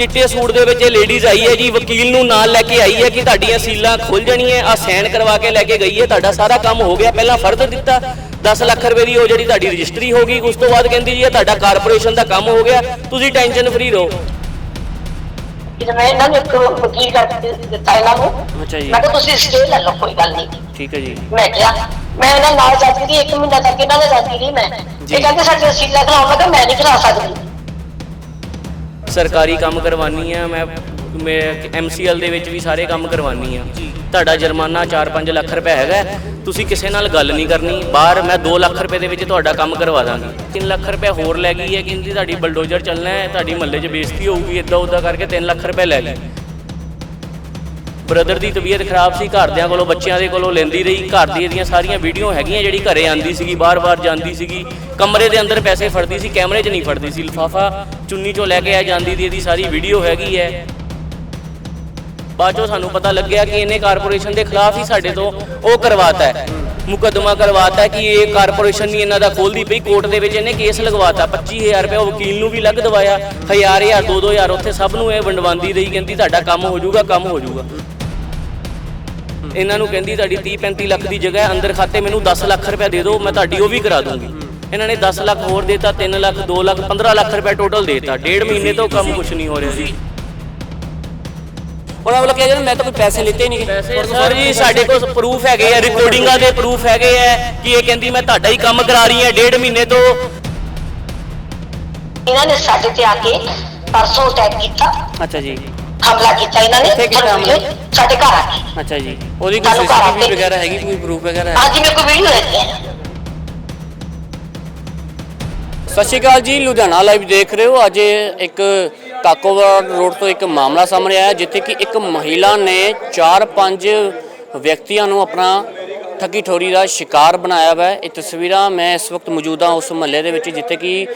ਚਿੱਟੇ ਸੂਟ ਦੇ ਵਿੱਚ ਇਹ ਲੇਡੀਜ਼ ਆਈ ਹੈ ਜੀ ਵਕੀਲ ਨੂੰ ਨਾਲ ਲੈ ਕੇ ਆਈ ਹੈ ਕਿ ਤੁਹਾਡੀਆਂ ਸੀਲਾਂ ਖੁੱਲ ਜਾਣੀਆਂ ਆ ਸਾਈਨ ਕਰਵਾ ਕੇ ਲੈ ਕੇ ਗਈ ਹੈ ਤੁਹਾਡਾ ਸਾਰਾ ਕੰਮ ਹੋ ਗਿਆ ਪਹਿਲਾਂ ਫਰਜ਼ ਦਿੱਤਾ 10 ਲੱਖ ਰੁਪਏ ਦੀ ਉਹ ਜਿਹੜੀ ਤੁਹਾਡੀ ਰਜਿਸਟਰੀ ਹੋ ਗਈ ਉਸ ਤੋਂ ਬਾਅਦ ਕਹਿੰਦੀ ਜੀ ਇਹ ਤੁਹਾਡਾ ਕਾਰਪੋਰੇਸ਼ਨ ਦਾ ਕੰਮ ਹੋ ਗਿਆ ਤੁਸੀਂ ਟੈਨਸ਼ਨ ਫਰੀ ਰਹੋ। ਮੈਂ ਇਹਨਾਂ ਨੂੰ ਇੱਕ ਵਕੀਲ ਕਰਕੇ ਦਿੱਤਾ ਇਹਨਾਂ ਨੂੰ। ਅੱਛਾ ਜੀ। ਮੈਂ ਕਿਹਾ ਤੁਸੀਂ ਸਟੇ ਲੈ ਲਓ ਕੋਈ ਗੱਲ ਨਹੀਂ। ਠੀਕ ਹੈ ਜੀ। ਮੈਂ ਕਿਹਾ ਮੈਂ ਇਹਨਾਂ ਨਾਲ ਜਾਂਦੀ ਰਹੀ ਇੱਕ ਮਹੀਨਾ ਤੱਕ ਇਹਨਾਂ ਨਾਲ ਜਾਂਦੀ ਰਹੀ ਮੈਂ। ਇਹ ਕਹਿੰਦੇ ਸਾਡੇ ਕਰਾਉਣ ਮੈਂ ਕਿਹਾ ਮੈਂ ਨਹੀਂ ਕਰਾ ਸਕਦੀ। ਸਰਕਾਰੀ ਕੰਮ ਕਰਵਾਨੀ ਆ, ਮੈਂ ਮੈਂ ਐਮਸੀਐਲ ਦੇ ਵਿੱਚ ਵੀ ਸਾਰੇ ਕੰਮ ਕਰਵਾਨੀ ਆ। ਤੁਹਾਡਾ ਜੁਰਮਾਨਾ 4-5 ਲੱਖ ਰੁਪਏ ਹੈਗਾ ਤੁਸੀਂ ਕਿਸੇ ਨਾਲ ਗੱਲ ਨਹੀਂ ਕਰਨੀ। ਬਾਹਰ ਮੈਂ 2 ਲੱਖ ਰੁਪਏ ਦੇ ਵਿੱਚ ਤੁਹਾਡਾ ਕੰਮ ਕਰਵਾ ਦਾਂਗੀ। 3 ਲੱਖ ਰੁਪਏ ਹੋਰ ਲੈ ਗਈ ਹੈ ਕਹਿੰਦੀ ਤੁਹਾਡੀ ਬਲਡੋਜ਼ਰ ਚੱਲਣਾ ਹੈ, ਤੁਹਾਡੀ ਮਹੱਲੇ 'ਚ ਬੇਇੱਜ਼ਤੀ ਹੋਊਗੀ ਇਦਾਂ ਉਦਾਂ ਕਰਕੇ 3 ਲੱਖ ਰੁਪਏ ਲੈ ਗਈ। ਬ੍ਰਦਰ ਦੀ ਤਬੀਅਤ ਖਰਾਬ ਸੀ, ਘਰਦਿਆਂ ਕੋਲੋਂ, ਬੱਚਿਆਂ ਦੇ ਕੋਲੋਂ ਲੈਂਦੀ ਰਹੀ, ਘਰ ਦੀ ਇਹਦੀਆਂ ਸਾਰੀਆਂ ਵੀਡੀਓ ਹੈਗੀਆਂ ਜਿਹੜੀ ਘਰੇ ਆਂਦੀ ਸੀਗੀ, ਬਾਰ-ਬਾਰ ਜਾਂਦੀ ਸੀਗੀ, ਕਮਰੇ ਦੇ ਅੰਦਰ ਪੈਸੇ ਫੜਦੀ ਸੀ, ਕੈਮਰੇ 'ਚ ਨਹੀਂ ਫੜਦੀ ਸੀ, ਲਿਫਾਫਾ ਚੁੰਨੀ 'ਚੋਂ ਲੈ ਕੇ ਆ ਜਾਂਦੀ ਦੀ, ਇਹਦੀ ਸਾਰੀ ਵੀਡੀਓ ਹੈਗੀ ਹੈ। ਬਾਅਦ 'ਚੋਂ ਸਾਨੂੰ ਪਤਾ ਲੱਗਿਆ ਕਿ ਇਹਨੇ ਕਾਰਪੋਰੇਸ਼ਨ ਦੇ ਖਿਲਾਫ ਹੀ ਸਾਡੇ ਤੋਂ ਉਹ ਕਰਵਾਤਾ ਹੈ। ਮੁਕੱਦਮਾ ਕਰਵਾਤਾ ਕਿ ਇਹ ਕਾਰਪੋਰੇਸ਼ਨ ਨਹੀਂ ਇਹਨਾਂ ਦਾ ਖੋਲਦੀ ਪਈ, ਕੋਰਟ ਦੇ ਵਿੱਚ ਇਹਨੇ ਕੇਸ ਲਗਵਾਤਾ 25000 ਰੁਪਏ ਉਹ ਵਕੀਲ ਨੂੰ ਵੀ ਲੱਗ ਦਵਾਇਆ, ਹਜ਼ਾਰ ਹਜ਼ਾਰ 2000 ਉੱਥੇ ਸਭ ਨੂੰ ਇਹ ਵੰਡਵਾਉਂਦੀ ਰਹੀ, ਕਹਿੰਦੀ ਤੁਹਾਡਾ ਕੰਮ ਹੋ ਜਾਊਗਾ, ਕੰਮ ਹੋ ਜਾਊਗਾ। ਇਹਨਾਂ ਨੂੰ ਕਹਿੰਦੀ ਤੁਹਾਡੀ 30 35 ਲੱਖ ਦੀ ਜਗ੍ਹਾ ਹੈ, ਅੰਦਰ ਖਾਤੇ ਮੈਨੂੰ 10 ਲੱਖ ਰੁਪਏ ਦੇ ਦਿਓ ਮੈਂ ਤੁਹਾਡੀ ਉਹ ਵੀ ਕਰਾ ਦੂੰਗੀ। ਇਹਨਾਂ ਨੇ 10 ਲੱਖ ਹੋਰ ਦੇਤਾ 3 ਲੱਖ 2 ਲੱਖ 15 ਲੱਖ ਰੁਪਏ ਟੋਟਲ ਦੇਤਾ। ਡੇਢ ਮਹੀਨੇ ਤੋਂ ਕੰਮ ਕੁਝ ਨਹੀਂ ਹੋ ਰਿਹਾ ਜੀ। ਉਹਨਾਂ ਵੱਲੋਂ ਕਿਹਾ ਜਾਂਦਾ ਮੈਂ ਤਾਂ ਕੋਈ ਪੈਸੇ ਲਿੱਤੇ ਨਹੀਂ ਸਰ ਜੀ ਸਾਡੇ ਕੋਲ ਪ੍ਰੂਫ ਹੈਗੇ ਆ ਰਿਕਾਰਡਿੰਗਾਂ ਦੇ ਪ੍ਰੂਫ ਹੈਗੇ ਆ ਕਿ ਇਹ ਕਹਿੰਦੀ ਮੈਂ ਤੁਹਾਡਾ ਹੀ ਕੰਮ ਕਰਾ ਰਹੀ ਹਾਂ ਡੇਢ ਮਹੀਨੇ ਤੋਂ। ਇਹਨਾਂ ਨੇ ਸਾਡੇ ਤੇ ਆ ਕੇ ਪਰਸੋਂ ਅਟੈਕ ਕੀਤਾ। ਅੱਛਾ ਜੀ। ਹਮਲਾ ਕੀਤਾ ਇਹਨਾਂ ਨੇ ਸਾਨੂੰ ਹਮਲਾ? ਸਾਡੇ ਘਰ ਆ ਕੇ। ਅੱਛਾ ਜੀ। ਉਹਦੀ ਕੋਈ ਸੀਸੀਟੀਵੀ ਵਗੈਰਾ ਹੈਗੀ? ਕੋਈ ਪ੍ਰੂਫ ਵਗੈਰਾ? ਹੈ ਅੱਜ ਮੇਰੇ ਕੋਲ ਵੀਡੀਓ ਹੈਗੀ ਹੈ ਸਤਿ ਸ਼੍ਰੀ ਅਕਾਲ ਜੀ ਲੁਧਿਆਣਾ ਲਾਈਵ ਦੇਖ ਰਹੇ ਹੋ। ਅੱਜ ਇੱਕ ਕਾਕੋਵਾਲ ਰੋਡ ਤੋਂ ਇੱਕ ਮਾਮਲਾ ਸਾਹਮਣੇ ਆਇਆ ਜਿੱਥੇ ਕਿ ਇੱਕ ਮਹਿਲਾ ਨੇ 4-5 ਵਿਅਕਤੀਆਂ ਨੂੰ ਆਪਣਾ ਠੱਗੀ ਠੋਰੀ ਦਾ ਸ਼ਿਕਾਰ ਬਣਾਇਆ ਵਾ ਇਹ ਤਸਵੀਰਾਂ ਮੈਂ ਇਸ ਵਕਤ ਮੌਜੂਦ ਹਾਂ ਉਸ ਮਹੱਲੇ ਦੇ ਵਿੱਚ ਜਿੱਥੇ ਕਿ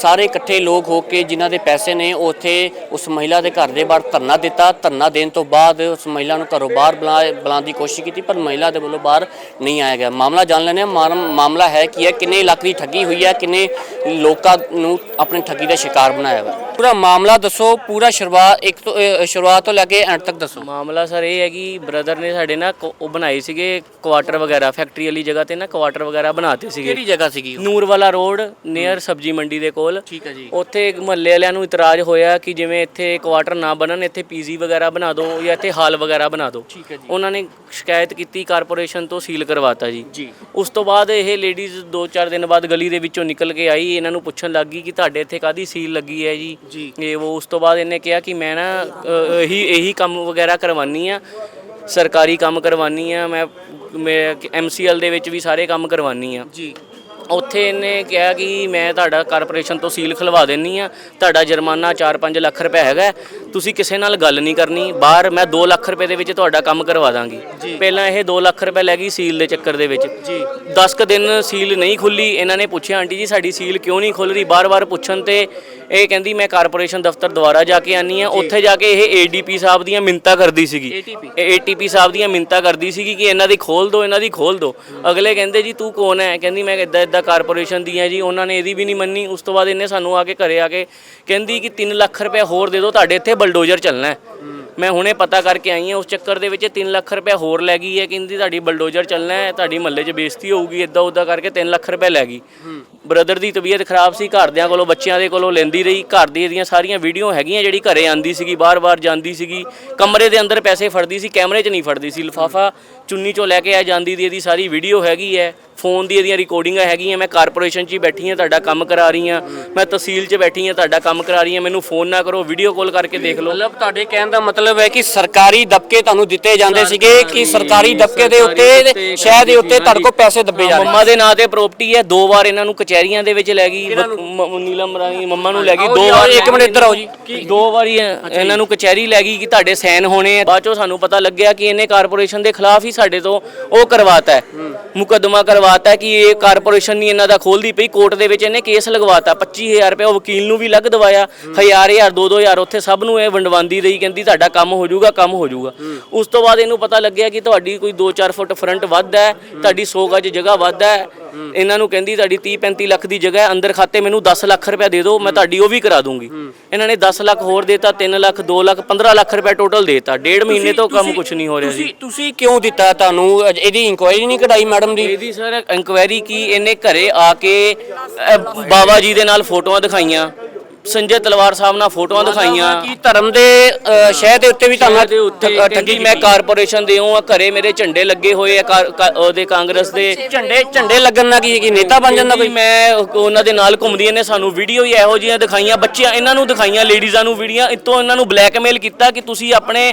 ਸਾਰੇ ਇਕੱਠੇ ਲੋਕ ਹੋ ਕੇ ਜਿਨ੍ਹਾਂ ਦੇ ਪੈਸੇ ਨੇ ਉਹ ਉੱਥੇ ਉਸ ਮਹਿਲਾ ਦੇ ਘਰ ਦੇ ਬਾਹਰ ਧਰਨਾ ਦਿੱਤਾ। ਧਰਨਾ ਦੇਣ ਤੋਂ ਬਾਅਦ ਉਸ ਮਹਿਲਾ ਨੂੰ ਘਰੋਂ ਬਾਹਰ ਬੁਲਾ ਬੁਲਾਉਣ ਦੀ ਕੋਸ਼ਿਸ਼ ਕੀਤੀ, ਪਰ ਮਹਿਲਾ ਦੇ ਵੱਲੋਂ ਬਾਹਰ ਨਹੀਂ ਆਇਆ ਗਿਆ। ਮਾਮਲਾ ਜਾਣ ਲੈਣੇ ਮਾਮਲਾ ਹੈ ਕੀ ਹੈ? ਕਿੰਨੇ ਇਲਾਕੇ ਦੀ ਠੱਗੀ ਹੋਈ ਹੈ? ਕਿੰਨੇ ਲੋਕਾਂ ਨੂੰ ਆਪਣੀ ਠੱਗੀ ਦਾ ਸ਼ਿਕਾਰ ਬਣਾਇਆ ਵਾ ਪੂਰਾ ਮਾਮਲਾ ਦੱਸੋ ਪੂਰਾ ਸ਼ੁਰੂਆਤ ਇੱਕ ਤੋਂ ਸ਼ੁਰੂਆਤ ਤੋਂ ਲੈ ਕੇ ਐਂਡ ਤੱਕ ਦੱਸੋ। ਮਾਮਲਾ ਸਰ ਇਹ ਹੈ ਕਿ ਬ੍ਰਦਰ ਨੇ ਸਾਡੇ ਨਾ ਕੁ- ਉਹ ਬਣਾਏ ਸੀਗੇ ਕੁਆਟਰ ਵਗੈਰਾ ਫੈਕਟਰੀ ਵਾਲੀ ਜਗ੍ਹਾ ਤੇ ਨਾ ਕੁਆਟਰ ਵਗੈਰਾ ਬਣਾਤੇ ਸੀਗੇ। ਕਿਹੜੀ ਜਗ੍ਹਾ ਸੀਗੀ ਉਹ? ਨੂਰ ਵਾਲਾ ਰੋਡ ਨੀਅਰ ਸਬਜੀ ਮੰਡੀ ਦੇ ਕੋਲ। ਠੀਕ ਹੈ ਜੀ। ਉੱਥੇ ਮਹੱਲੇ ਵਾਲਿਆਂ ਨੂੰ ਇਤਰਾਜ਼ ਹੋਇਆ ਕਿ ਜਿਵੇਂ ਇੱਥੇ ਕੁਆਟਰ ਨਾ ਬਣਨ ਇੱਥੇ ਪੀਜੀ ਵਗੈਰਾ ਬਣਾ ਦਿਓ ਜਾਂ ਇੱਥੇ ਹਾਲ ਵਗੈਰਾ ਬਣਾ ਦਿਓ ਠੀਕ ਹੈ ਜੀ। ਉਹਨਾਂ ਨੇ ਸ਼ਿਕਾਇਤ ਕੀਤੀ ਕਾਰਪੋਰੇਸ਼ਨ ਤੋਂ ਸੀਲ ਕਰਵਾਤਾ ਜੀ। ਜੀ। ਉਸ ਤੋਂ ਬਾਅਦ ਇਹ ਲੇਡੀਜ਼ 2-4 ਦਿਨ ਬਾਅਦ ਗਲੀ ਦੇ ਵਿੱਚੋਂ ਨਿਕਲ ਕੇ ਆਈ ਇਹਨਾਂ ਨੂੰ ਪੁੱਛਣ ਲੱਗੀ ਕਿ ਤੁਹਾਡੇ ਇੱਥੇ ਕਾਦੀ ਸੀਲ ਲੱਗੀ ਹੈ ਜੀ? ਜੀ। ਇਹ ਉਹ ਉਸ ਤੋਂ ਬਾਅਦ ਇਹਨੇ ਕਿਹਾ ਕਿ ਮੈਂ ਨਾ ਅ, ਇਹੀ ਇਹੀ ਕੰਮ ਵਗੈਰਾ ਕਰਵਾਨੀ ਆ ਸਰਕਾਰੀ ਕੰਮ ਕਰਵਾਨੀ ਆ ਮੈਂ ਮੈਂ ਐਮਸੀਐਲ ਦੇ ਵਿੱਚ ਵੀ ਸਾਰੇ ਕੰਮ ਕਰਵਾਨੀ ਆ। ਜੀ। ਉੱਥੇ ਇਹਨੇ ਕਿਹਾ ਕਿ ਮੈਂ ਤੁਹਾਡਾ ਕਾਰਪੋਰੇਸ਼ਨ ਤੋਂ ਸੀਲ ਖਲਵਾ ਦੇਣੀ ਆ ਤੁਹਾਡਾ ਜੁਰਮਾਨਾ 4-5 ਲੱਖ ਰੁਪਏ ਹੈਗਾ ਹੈ। ਤੁਸੀਂ ਕਿਸੇ ਨਾਲ ਗੱਲ ਨਹੀਂ ਕਰਨੀ ਬਾਹਰ ਮੈਂ 2 ਲੱਖ ਰੁਪਏ ਦੇ ਵਿੱਚ ਤੁਹਾਡਾ ਕੰਮ ਕਰਵਾ ਦਾਂਗੀ। ਪਹਿਲਾਂ ਇਹ 2 ਲੱਖ ਰੁਪਏ ਲੈ ਗਈ ਸੀਲ ਦੇ ਚੱਕਰ ਦੇ ਵਿੱਚ। ਜੀ। 10 ਕ ਦਿਨ ਸੀਲ ਨਹੀਂ ਖੁੱਲੀ ਇਹਨਾਂ ਨੇ ਪੁੱਛਿਆ ਆਂਟੀ ਜੀ ਸਾਡੀ ਸੀਲ ਕਿਉਂ ਨਹੀਂ ਖੁੱਲ ਰਹੀ? ਬਾਰ-ਬਾਰ ਪੁੱਛਣ ਤੇ ਇਹ ਕਹਿੰਦੀ ਮੈਂ ਕਾਰਪੋਰੇਸ਼ਨ ਦਫ਼ਤਰ ਦੁਆਰਾ ਜਾ ਕੇ ਆਨੀ ਆ ਉੱਥੇ ਜਾ ਕੇ ਇਹ ਏਡੀਪੀ ਸਾਹਿਬ ਦੀਆਂ ਮਿੰਤਾ ਕਰਦੀ ਸੀਗੀ। ATP? ਏਟੀਪੀ ਸਾਹਿਬ ਦੀਆਂ ਮਿੰਤਾ ਕਰਦੀ ਸੀਗੀ ਕਿ ਇਹਨਾਂ ਦੀ ਖੋਲ ਦਿਓ ਇਹਨਾਂ ਦੀ ਖੋਲ ਦਿਓ ਅਗਲੇ ਕਹਿੰਦੇ ਜੀ ਤੂੰ ਕੌਣ ਹੈ? ਕਹਿੰਦੀ ਮੈਂ ਇਦਾਂ ਇਦਾਂ ਕਾਰਪੋਰੇਸ਼ਨ ਦੀ ਹੈ ਜੀ ਉਹਨਾਂ ਨੇ ਇਹਦੀ ਵੀ ਨਹੀਂ ਮੰਨੀ। ਉਸ ਤੋਂ ਬਾਅਦ ਇਹਨੇ ਸਾਨੂੰ ਆ ਕੇ ਘਰੇ ਆ ਕੇ ਕਹਿੰਦੀ ਕਿ 3 ਲੱਖ ਰੁਪਏ ਹੋਰ ਦੇ ਦਿਓ ਤੁਹਾਡੇ ਇੱਥੇ ਬਲਡੋਜ਼ਰ ਚੱਲਣਾ ਹੈ। ਮੈਂ ਹੁਣੇ ਪਤਾ ਕਰਕੇ ਆਈ ਹਾਂ ਉਸ ਚੱਕਰ ਦੇ ਵਿੱਚ 3 ਲੱਖ ਰੁਪਏ ਹੋਰ ਲੈ ਗਈ ਹੈ ਕਹਿੰਦੀ ਤੁਹਾਡੀ ਬਲਡੋਜ਼ਰ ਚੱਲਣਾ ਹੈ ਤੁਹਾਡੀ ਮਹੱਲੇ 'ਚ ਬੇਇੱਜ਼ਤੀ ਹੋਊਗੀ ਇਦਾਂ ਉਦਾਂ ਕਰਕੇ 3 ਲੱਖ ਰੁਪਏ ਲੈ ਗਈ। ਬ੍ਰਦਰ ਦੀ ਤਬੀਅਤ ਖਰਾਬ ਸੀ ਘਰਦਿਆਂ ਕੋਲੋਂ ਬੱਚਿਆਂ ਦੇ ਕੋਲੋਂ ਲੈਂਦੀ ਰਹੀ ਘਰ ਦੀ ਇਹਦੀਆਂ ਸਾਰੀਆਂ ਵੀਡੀਓ ਹੈਗੀਆਂ ਜਿਹੜੀ ਘਰੇ ਆਂਦੀ ਸੀਗੀ ਬਾਰ-ਬਾਰ ਜਾਂਦੀ ਸੀਗੀ ਕਮਰੇ ਦੇ ਅੰਦਰ ਪੈਸੇ ਫੜਦੀ ਸੀ ਕੈਮਰੇ 'ਚ ਨਹੀਂ ਫੜਦੀ ਸੀ ਲਿਫਾਫਾ ਚੁੰਨੀ 'ਚੋਂ ਲੈ ਕੇ ਆ ਜਾਂਦੀ ਦੀ ਇਹਦੀ ਸਾਰੀ ਵੀਡੀਓ ਹੈਗੀ ਹੈ ਫੋਨ ਦੀ ਇਹਦੀਆਂ ਰਿਕਾਰਡਿੰਗਾਂ ਹੈਗੀਆਂ ਮੈਂ ਕਾਰਪੋਰੇਸ਼ਨ 'ਚ ਹੀ ਬੈਠੀ ਹਾਂ ਤੁਹਾਡਾ ਕੰਮ ਕਰਾ ਰਹੀ ਹਾਂ ਮੈਂ ਤਹਿਸੀਲ 'ਚ ਬੈਠੀ ਹਾਂ ਤੁਹਾਡਾ ਕੰਮ ਕਰਾ ਰਹੀ ਹਾਂ ਮੈਨੂੰ ਫੋਨ ਨਾ ਕਰੋ ਵੀਡੀਓ ਕਾਲ ਕਰਕੇ ਦੇਖ ਲਓ। ਮਤਲਬ ਤੁਹਾਡੇ ਕਹਿਣ ਦਾ ਮਤਲਬ ਹੈ ਕਿ ਸਰਕਾਰੀ ਦਬਕੇ ਤੁਹਾਨੂੰ ਦਿੱਤੇ ਜਾਂਦੇ ਸੀਗੇ ਕਿ ਸਰਕਾਰੀ ਦਬਕੇ ਦੇ ਉੱਤੇ ਸ਼ਹਿਰ ਦੇ ਉੱਤੇ ਤੁਹਾਡੇ ਕੋਲ ਪੈਸੇ ਦੱਬੇ ਜਾਂਦੇ ਮੰਮਾ ਦੇ ਨਾਂ ਤੇ ਪ੍ਰਾਪਰਟੀ ਹੈ ਦੋ ਵਾਰ ਇਹਨਾਂ ਨੂੰ ਕਚਹਿਰੀਆਂ ਦੇ ਵਿੱਚ ਲੈ ਗਈ ਨੀਲਮ ਰਾਣੀ ਮੰਮਾ ਨੂੰ ਲੈ ਗਈ ਦੋ ਵਾਰ ਇੱਕ ਮਿੰਟ ਇੱਧਰ ਆਓ ਜੀ। ਦੋ ਵਾਰੀ ਇਹਨਾਂ ਨੂੰ ਕਚਹਿਰੀ ਲੈ ਗਈ ਕਿ ਤੁਹਾਡੇ ਸਾਈਨ ਹੋਣੇ ਆ। ਬਾਅਦ ਚੋਂ ਸਾਨੂੰ ਪਤਾ ਲੱਗਿਆ ਕਿ ਇਹਨੇ ਕਾਰਪੋਰੇਸ਼ਨ ਦੇ ਖਿਲਾਫ ਹੀ ਸਾਡੇ ਤੋਂ ਉਹ ਕਰਵਾਤਾ ਹੈ। ਮੁਕੱਦਮਾ ਕਰਵਾਤਾ ਕਿ ਇਹ ਕਾਰਪੋਰੇਸ਼ਨ ਨਹੀਂ ਇਹਨਾਂ ਦਾ ਖੋਲਦੀ ਪਈ। ਕੋਰਟ ਦੇ ਵਿੱਚ ਇਹਨੇ ਕੇਸ ਲਗਵਾਤਾ 25000 ਰੁਪਏ ਉਹ ਵਕੀਲ ਨੂੰ ਵੀ ਲੱਗ ਦਵਾਇਆ। ਹਜ਼ਾਰ ਹਜ਼ਾਰ 2000 ਉੱਥੇ ਸਭ ਨੂੰ ਇਹ ਵੰਡਵਾਉਂਦੀ ਰਹੀ ਕਹਿੰਦੀ ਤੁਹਾਡਾ ਕੰਮ ਹੋ ਜਾਊਗਾ ਕੰਮ ਹੋ ਜਾਊਗਾ। ਉਸ ਤੋਂ ਬਾਅਦ ਇਹਨੂੰ ਪਤਾ ਲੱਗਿਆ ਕਿ ਤੁਹਾਡੀ ਕੋਈ 2-4 ਫੁੱਟ ਫਰੰਟ ਵੱਧ ਹੈ ਤੁਹਾਡੀ 100 ਗਜ ਜਗ੍ਹਾ ਵੱਧ ਹੈ। ਇਹਨਾਂ ਨੂੰ ਕਹਿੰਦੀ ਤੁਹਾਡੀ 30-35 ਲੱਖ ਦੀ ਜਗ੍ਹਾ ਹੈ ਅੰਦਰ ਖਾਤੇ ਮੈਨੂੰ 10 ਲੱਖ ਰੁਪਏ ਦੇ ਦਿਓ ਮੈਂ ਤੁਹਾਡੀ ਉਹ ਵੀ ਕਰਾ ਦੂੰਗੀ। ਇਹਨਾਂ ਨੇ 10 ਲੱਖ ਹੋਰ ਦੇਤਾ 3 ਲੱਖ 2 ਲੱਖ 15 ਲੱਖ ਰੁਪਏ ਟੋਟਲ ਦੇਤਾ। ਡੇਢ ਮਹੀਨੇ ਤੋਂ ਕੰਮ ਕੁਝ ਨਹੀਂ ਹੋ ਰਿਹਾ ਜੀ। ਤੁਸੀਂ ਤੁਸੀਂ ਕਿਉਂ ਦਿੱਤਾ ਤੁਹਾਨੂੰ? ਇਹਦੀ ਇਨਕੁਆਇਰੀ ਨਹੀਂ ਕਢਾਈ ਮੈਡਮ ਦੀ? ਇਹਦੀ ਸਰ ਇਨਕੁਆਇਰੀ ਕੀ? ਇਹਨੇ ਘਰੇ ਆ ਕੇ ਬਾਬਾ ਜੀ ਦੇ ਨਾਲ ਫੋਟੋਆਂ ਦਿਖਾਈਆਂ। ਸੰਜੇ ਤਲਵਾਰ ਸਾਹਿਬ ਨਾਲ ਫੋਟੋਆਂ ਦਿਖਾਈਆਂ। ਕੀ ਧਰਮ ਦੇ ਅ, ਸ਼ਹਿ ਦੇ ਉੱਤੇ ਵੀ ਤੁਹਾਨੂੰ ਠੱਗ- ਮੈਂ ਕਾਰਪੋਰੇਸ਼ਨ ਦੇ ਹਾਂ ਘਰੇ ਮੇਰੇ ਝੰਡੇ ਲੱਗੇ ਹੋਏ ਆ ਉਹਦੇ ਕਾਂਗਰਸ ਦੇ। ਝੰਡੇ ਝੰਡੇ ਲੱਗਣ ਨਾਲ ਕੀ ਕੀ ਨੇਤਾ ਬਣ ਜਾਂਦਾ ਕੋਈ? ਮੈਂ ਉਹਨਾਂ ਦੇ ਨਾਲ ਘੁੰਮਦੀਆਂ ਨੇ ਸਾਨੂੰ ਵੀਡੀਓ ਹੀ ਇਹੋ ਜਿਹੀਆਂ ਦਿਖਾਈਆਂ ਬੱਚਿਆਂ ਇਹਨਾਂ ਨੂੰ ਦਿਖਾਈਆਂ ਲੇਡੀਜ਼ਾਂ ਨੂੰ ਵੀਡੀਓ ਇਤੋਂ ਇਹਨਾਂ ਨੂੰ ਬਲੈਕਮੇਲ ਕੀਤਾ ਕਿ ਤੁਸੀਂ ਆਪਣੇ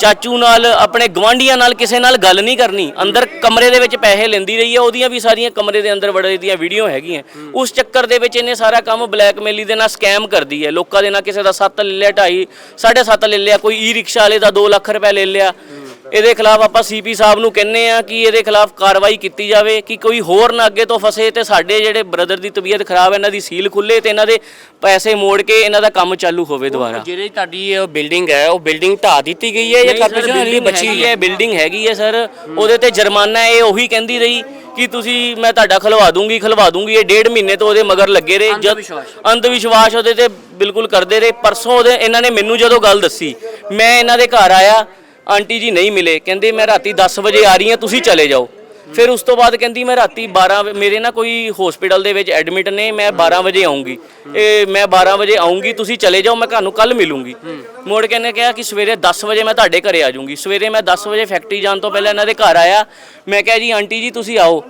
ਚਾਚੂ ਨਾਲ ਆਪਣੇ ਗਵਾਂਢੀਆਂ ਨਾਲ ਕਿਸੇ ਨਾਲ ਗੱਲ ਨਹੀਂ ਕਰਨੀ। ਅੰਦਰ ਕਮਰੇ ਦੇ ਵਿੱਚ ਪੈਸੇ ਲੈਂਦੀ ਰਹੀ ਹੈ ਉਹਦੀਆਂ ਵੀ ਸਾਰੀਆਂ ਕਮਰੇ ਦੇ ਅੰਦਰ ਵੜੇ ਦੀਆਂ ਵੀਡੀਓ ਹੈਗੀਆਂ। ਉਸ ਚੱਕਰ ਦੇ ਵਿੱਚ ਇਹਨੇ ਸਾਰਾ ਕੰਮ ਬਲੈਕਮੇਲੀ ਦੇ ਨਾਲ ਸਕੈਮ ਕਰਦੀ ਹੈ। ਲੋਕਾਂ ਦੇ ਨਾਲ ਕਿਸੇ ਦਾ 7 ਲੈ ਲਿਆ 2.5 7.5 ਲੈ ਲਿਆ ਕੋਈ ਈ ਰਿਕਸ਼ਾ ਵਾਲੇ ਦਾ 2 ਲੱਖ ਰੁਪਏ ਲੈ ਲਿਆ। ਇਹਦੇ ਖਿਲਾਫ ਆਪਾਂ ਸੀਪੀ ਸਾਹਿਬ ਨੂੰ ਕਹਿੰਨੇ ਆ ਕਿ ਇਹਦੇ ਖਿਲਾਫ ਕਾਰਵਾਈ ਕੀਤੀ ਜਾਵੇ ਕਿ ਕੋਈ ਹੋਰ ਨਾ ਅੱਗੇ ਤੋਂ ਫਸੇ ਤੇ ਸਾਡੇ ਜਿਹੜੇ ਬ੍ਰਦਰ ਦੀ ਤਬੀਅਤ ਖਰਾਬ ਹੈ ਇਹਨਾਂ ਦੀ ਸੀਲ ਖੁੱਲੇ ਤੇ ਇਹਨਾਂ ਦੇ ਪੈਸੇ ਮੋੜ ਕੇ ਇਹਨਾਂ ਦਾ ਕੰਮ ਚਾਲੂ ਹੋਵੇ ਦੁਬਾਰਾ। ਜਿਹੜੀ ਤੁਹਾਡੀ ਬਿਲਡਿੰਗ ਹੈ ਉਹ ਬਿਲਡਿੰਗ ਢਾ ਦਿੱਤੀ ਗਈ ਹੈ ਜਾਂ ਕਾਰਪੋਰੇਸ਼ਨ ਵਾਲੀ ਬਚੀ ਹੈ? ਬਿਲਡਿੰਗ ਹੈਗੀ ਹੈ ਸਰ ਉਹਦੇ ਤੇ ਜੁਰਮਾਨਾ ਹੈ, ਇਹ ਉਹੀ ਕਹਿੰਦੀ ਰਹੀ ਕਿ ਤੁਸੀਂ ਮੈਂ ਤੁਹਾਡਾ ਖਲਵਾ ਦੂੰਗੀ ਖਲਵਾ ਦੂੰਗੀ ਇਹ ਡੇਢ ਮਹੀਨੇ ਤੋਂ ਉਹਦੇ ਮਗਰ ਲੱਗੇ ਰਹੇ ਜਦ। ਅੰਧ ਵਿਸ਼ਵਾਸ ਉਹਦੇ ਤੇ ਬਿਲਕੁਲ ਕਰਦੇ ਰਹੇ। ਪਰਸੋਂ ਉਹਦੇ ਇਹਨਾਂ ਨੇ ਮੈਨੂੰ ਜਦੋਂ ਗੱਲ ਦੱਸੀ ਮੈਂ ਇਹਨਾਂ ਦੇ ਘਰ ਆਇਆ ਆਂਟੀ ਜੀ ਨਹੀਂ ਮਿਲੇ, ਕਹਿੰਦੇ ਮੈਂ ਰਾਤੀ 10 ਵਜੇ ਆ ਰਹੀ ਹਾਂ, ਤੁਸੀਂ ਚਲੇ ਜਾਓ। ਫਿਰ ਉਸ ਤੋਂ ਬਾਅਦ ਕਹਿੰਦੀ ਮੈਂ ਰਾਤੀ 12 ਵ- ਮੇਰੇ ਨਾ ਕੋਈ ਹਸਪੀਟਲ ਦੇ ਵਿੱਚ ਐਡਮਿਟ ਨੇ, ਮੈਂ 12 ਵਜੇ ਆਉਂਗੀ। ਇਹ ਮੈਂ 12 ਵਜੇ ਆਉਂਗੀ, ਤੁਸੀਂ ਚਲੇ ਜਾਓ, ਮੈਂ ਤੁਹਾਨੂੰ ਕੱਲ ਮਿਲੂੰਗੀ। ਮੋੜ ਕੇ ਨੇ ਕਿਹਾ ਕਿ ਸਵੇਰੇ 10 ਵਜੇ ਮੈਂ ਤੁਹਾਡੇ ਘਰੇ ਆ ਜਾਊਂਗੀ। ਸਵੇਰੇ ਮੈਂ 10 ਵਜੇ ਫੈਕਟਰੀ ਜਾਣ ਤੋਂ ਪਹਿਲਾਂ ਇਹਨਾਂ ਦੇ ਘਰ ਆਇਆ। ਮੈਂ ਕਿਹਾ ਜੀ, ਆਂਟੀ ਜੀ, ਤੁਸੀਂ ਆਓ।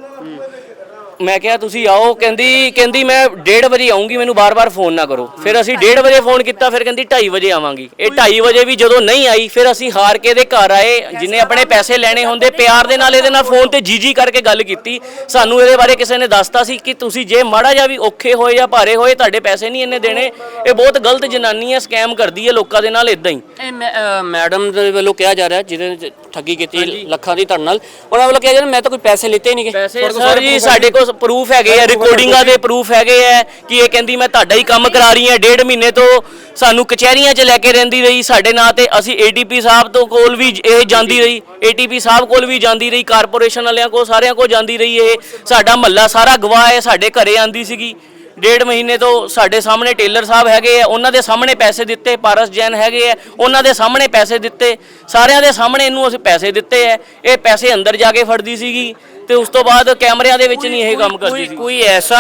ਮੈਂ ਕਿਹਾ ਤੁਸੀਂ ਆਓ ਕਹਿੰਦੀ ਕਹਿੰਦੀ ਮੈਂ 1:30 ਵਜੇ ਆਉਂਗੀ ਮੈਨੂੰ ਬਾਰ-ਬਾਰ ਫੋਨ ਨਾ ਕਰੋ। ਫਿਰ ਅਸੀਂ 1:30 ਵਜੇ ਫੋਨ ਕੀਤਾ ਫਿਰ ਕਹਿੰਦੀ 2:30 ਵਜੇ ਆਵਾਂਗੀ। ਇਹ 2:30 ਵਜੇ ਵੀ ਜਦੋਂ ਨਹੀਂ ਆਈ ਫਿਰ ਅਸੀਂ ਹਾਰ ਕੇ ਇਹਦੇ ਘਰ ਆਏ ਜਿਨੇ ਆਪਣੇ ਪੈਸੇ ਲੈਣੇ ਹੁੰਦੇ ਪਿਆਰ ਦੇ ਨਾਲ ਇਹਦੇ ਨਾਲ ਫੋਨ ਤੇ ਜੀ ਜੀ ਕਰਕੇ ਗੱਲ ਕੀਤੀ। ਸਾਨੂੰ ਇਹਦੇ ਬਾਰੇ ਕਿਸੇ ਨੇ ਦੱਸਤਾ ਸੀ ਕਿ ਤੁਸੀਂ ਜੇ ਮਾੜਾ ਜਿਹਾ ਵੀ ਔਖੇ ਹੋਏ ਜਾਂ ਭਾਰੇ ਹੋਏ ਤੁਹਾਡੇ ਪੈਸੇ ਨਹੀਂ ਇਹਨੇ ਦੇਣੇ। ਇਹ ਬਹੁਤ ਗਲਤ ਜਨਾਨੀ ਹੈ ਸਕੈਮ ਕਰਦੀ ਹੈ ਲੋਕਾਂ ਦੇ ਨਾਲ ਇਦਾਂ ਹੀ। ਇਹ ਮੈਂ- ਅ, ਮੈਡਮ ਦੇ ਵੱਲੋਂ ਕਿਹਾ ਜਾ ਰਿਹਾ ਜਿਹਦੇ ਠੱਗੀ ਕੀਤੀ ਲੱਖਾਂ ਦੀ ਤੁਹਾਡੇ ਨਾਲ। ਉਹਨਾਂ ਵੱਲੋਂ ਕਿਹਾ ਜਾ ਰਿਹਾ ਮੈਂ ਤਾਂ ਕੋਈ ਪੈਸੇ ਲਿੱਤੇ ਹੀ ਨਹੀਂਗੇ ਪੈਸੇ ਸਰ ਜੀ ਸਾਡੇ ਕੋਲ ਪ੍ਰੂਫ ਹੈਗੇ ਆ ਰਿਕਾਰਡਿੰਗਾਂ ਦੇ ਪ੍ਰੂਫ ਹੈਗੇ ਆ ਕਿ ਇਹ ਕਹਿੰਦੀ ਮੈਂ ਤੁਹਾਡਾ ਹੀ ਕੰਮ ਕਰਾ ਰਹੀ ਹਾਂ। ਡੇਢ ਮਹੀਨੇ ਤੋਂ ਸਾਨੂੰ ਕਚਹਿਰੀਆਂ 'ਚ ਲੈ ਕੇ ਰਹਿੰਦੀ ਰਹੀ ਸਾਡੇ ਨਾਂ ਤੇ। ਅਸੀਂ ਏਡੀਪੀ ਸਾਹਿਬ ਤੋਂ ਕੋਲ ਵੀ ਇਹ ਜਾਂਦੀ ਰਹੀ। ਏਟੀਪੀ ਸਾਹਿਬ ਕੋਲ ਵੀ ਜਾਂਦੀ ਰਹੀ। ਕਾਰਪੋਰੇਸ਼ਨ ਵਾਲਿਆਂ ਕੋਲ ਸਾਰਿਆਂ ਕੋਲ ਜਾਂਦੀ ਰਹੀ ਇਹ। ਸਾਡਾ ਮਹੱਲਾ ਸਾਰਾ ਗਵਾਹ ਹੈ। ਸਾਡੇ ਘਰੇ ਆਂਦੀ ਸੀਗੀ। ਡੇਢ ਮਹੀਨੇ ਤੋਂ ਸਾਡੇ ਸਾਹਮਣੇ ਟੇਲਰ ਸਾਹਿਬ ਹੈਗੇ ਆ। ਉਹਨਾਂ ਦੇ ਸਾਹਮਣੇ ਪੈਸੇ ਦਿੱਤੇ। ਪਾਰਸ ਜੈਨ ਹੈਗੇ ਆ। ਉਹਨਾਂ ਦੇ ਸਾਹਮਣੇ ਪੈਸੇ ਦਿੱਤੇ। ਸਾਰਿਆਂ ਦੇ ਸਾਹਮਣੇ ਇਹਨੂੰ ਅਸੀਂ ਪੈਸੇ ਦਿੱਤੇ ਆ। ਇਹ ਪੈਸੇ ਅੰਦਰ ਜਾ ਕੇ ਫੜਦੀ ਸੀਗੀ। ਤੇ ਉਸ ਤੋਂ ਬਾਅਦ ਕੈਮਰਿਆਂ ਦੇ ਵਿੱਚ ਨਹੀਂ ਇਹ ਕੰਮ ਕਰਦੀ ਸੀ। ਕੋਈ ਐਸਾ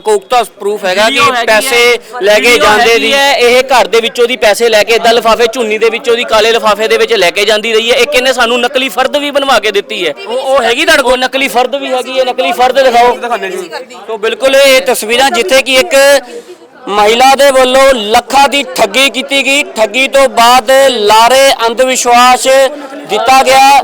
ਕੋਲ ਉਕਤਾ ਪ੍ਰੂਫ ਹੈਗਾ ਕਿ ਪੈਸੇ। ਲੈ ਕੇ ਜਾਂਦੇ ਦੀ। ਹੈ ਇਹ ਘਰ ਦੇ ਵਿੱਚੋਂ ਦੀ ਪੈਸੇ ਲੈ ਕੇ ਇਦਾਂ ਲਫਾਫੇ ਝੁੰਨੀ ਦੇ ਵਿੱਚੋਂ ਦੀ ਕਾਲੇ ਲਫਾਫੇ ਦੇ ਵਿੱਚ ਲੈ ਕੇ ਜਾਂਦੀ ਰਹੀ ਹੈ। ਇੱਕ ਇਹਨੇ ਸਾਨੂੰ ਨਕਲੀ ਫਰਦ ਵੀ ਬਣਵਾ ਕੇ ਦਿੱਤੀ ਹੈ। ਉਹ ਹੈਗੀ ਕੋਲ ਨਕਲੀ ਫਰਦ ਵੀ ਹੈਗੀ ਹੈ ਨਕਲੀ ਫਰਦ ਦਿਖਾਓ। ਤੋਂ ਬਿਲਕੁਲ ਇਹ ਤਸਵੀਰਾਂ ਜਿੱਥੇ ਕਿ ਇੱਕ ਮਹਿਲਾ ਦੇ ਵੱਲੋਂ ਲੱਖਾਂ ਦੀ ਠੱਗੀ ਕੀਤੀ ਗਈ ਠੱਗੀ ਤੋਂ ਬਾਅਦ ਲਾਰੇ ਅੰਧ ਵਿਸ਼ਵਾਸ ਦਿੱਤਾ ਗਿਆ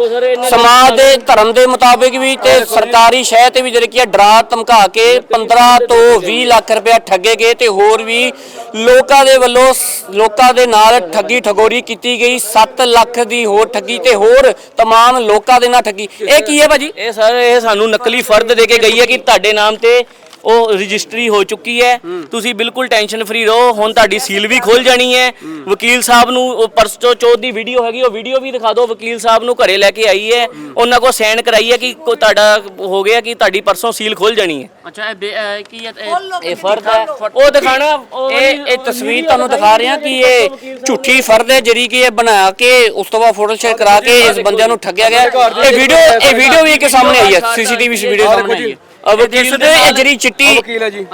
ਸਮਾਜ ਦੇ ਧਰਮ ਦੇ ਮੁਤਾਬਿਕ ਵੀ ਤੇ ਸਰਕਾਰੀ ਸ਼ਹਿ ਤੇ ਵੀ ਜਿਹੜੀ ਕੀ ਹੈ ਡਰਾ ਧਮਕਾ ਕੇ 15 ਤੋਂ 20 ਲੱਖ ਰੁਪਏ ਠੱਗੇ ਗਏ ਤੇ ਹੋਰ ਵੀ ਲੋਕਾਂ ਦੇ ਵੱਲੋਂ ਸ- ਲੋਕਾਂ ਦੇ ਨਾਲ ਠੱਗੀ ਠਗੋਰੀ ਕੀਤੀ ਗਈ 7 ਲੱਖ ਦੀ ਹੋਰ ਠੱਗੀ ਤੇ ਹੋਰ तमाम ਲੋਕਾਂ ਦੇ ਨਾਲ ਠੱਗੀ ਇਹ ਕੀ ਹੈ ਭਾਜੀ ਇਹ ਸਰ ਇਹ ਸਾਨੂੰ ਨਕਲੀ ਫਰਦ ਦੇ ਕੇ ਗਈ ਹੈ ਕਿ ਤੁਹਾਡੇ ਨਾਮ ਤੇ ਉਹ ਰਜਿਸਟਰੀ ਹੋ ਚੁੱਕੀ ਹੈ। ਤੁਸੀਂ ਬਿਲਕੁਲ ਟੈਨਸ਼ਨ ਫਰੀ ਰਹੋ। ਹੁਣ ਤੁਹਾਡੀ ਸੀਲ ਵੀ ਖੁੱਲ ਜਾਣੀ ਹੈ। ਵਕੀਲ ਸਾਹਿਬ ਨੂੰ ਉਹ ਪਰਸੋਂ ਚੌਥ ਦੀ ਵੀਡੀਓ ਹੈਗੀ ਉਹ ਵੀਡੀਓ ਵੀ ਦਿਖਾ ਦਿਓ। ਵਕੀਲ ਸਾਹਿਬ ਨੂੰ ਘਰੇ ਲੈ ਕੇ ਆਈ ਹੈ। ਉਹਨਾਂ ਕੋਲ ਸਾਈਨ ਕਰਾਈ ਹੈ ਕਿ ਕੋ- ਤੁਹਾਡਾ ਹੋ ਗਿਆ ਕਿ ਤੁਹਾਡੀ ਪਰਸੋਂ ਸੀਲ ਖੁੱਲ ਜਾਣੀ ਹੈ। ਅੱਛਾ ਇਹ ਕੀ ਹੈ? ਇਹ ਫਰਦ ਹੈ। ਉਹ ਦਿਖਾਣਾ ਉਹ ਇਹ ਇਹ ਤਸਵੀਰ ਤੁਹਾਨੂੰ ਦਿਖਾ ਰਹੇ ਹਾਂ ਕਿ ਇਹ ਝੂਠੀ ਫਰਦ ਹੈ ਜਿਹੜੀ ਕਿ ਇਹ ਬਣਾ ਕੇ ਉਸ ਤੋਂ ਬਾਅਦ ਫੋਟੋ ਸ਼ੇਅਰ ਕਰਾ ਕੇ ਇਸ ਬੰਦਿਆਂ ਨੂੰ ਠੱਗਿਆ ਗਿਆ। ਇਹ ਵੀਡੀਓ ਇਹ ਵੀਡੀਓ ਵੀ ਇੱਕ ਸਾਹਮਣੇ ਆਈ ਹੈ। ਸੀਸੀਟੀਵੀ ਵੀਡੀਓ ਸਾਹਮਣੇ ਆਈ ਹੈ। ਵਕੀਲ ਦੇ ਇਹ ਜਿਹੜੀ ਚਿੱਟੀ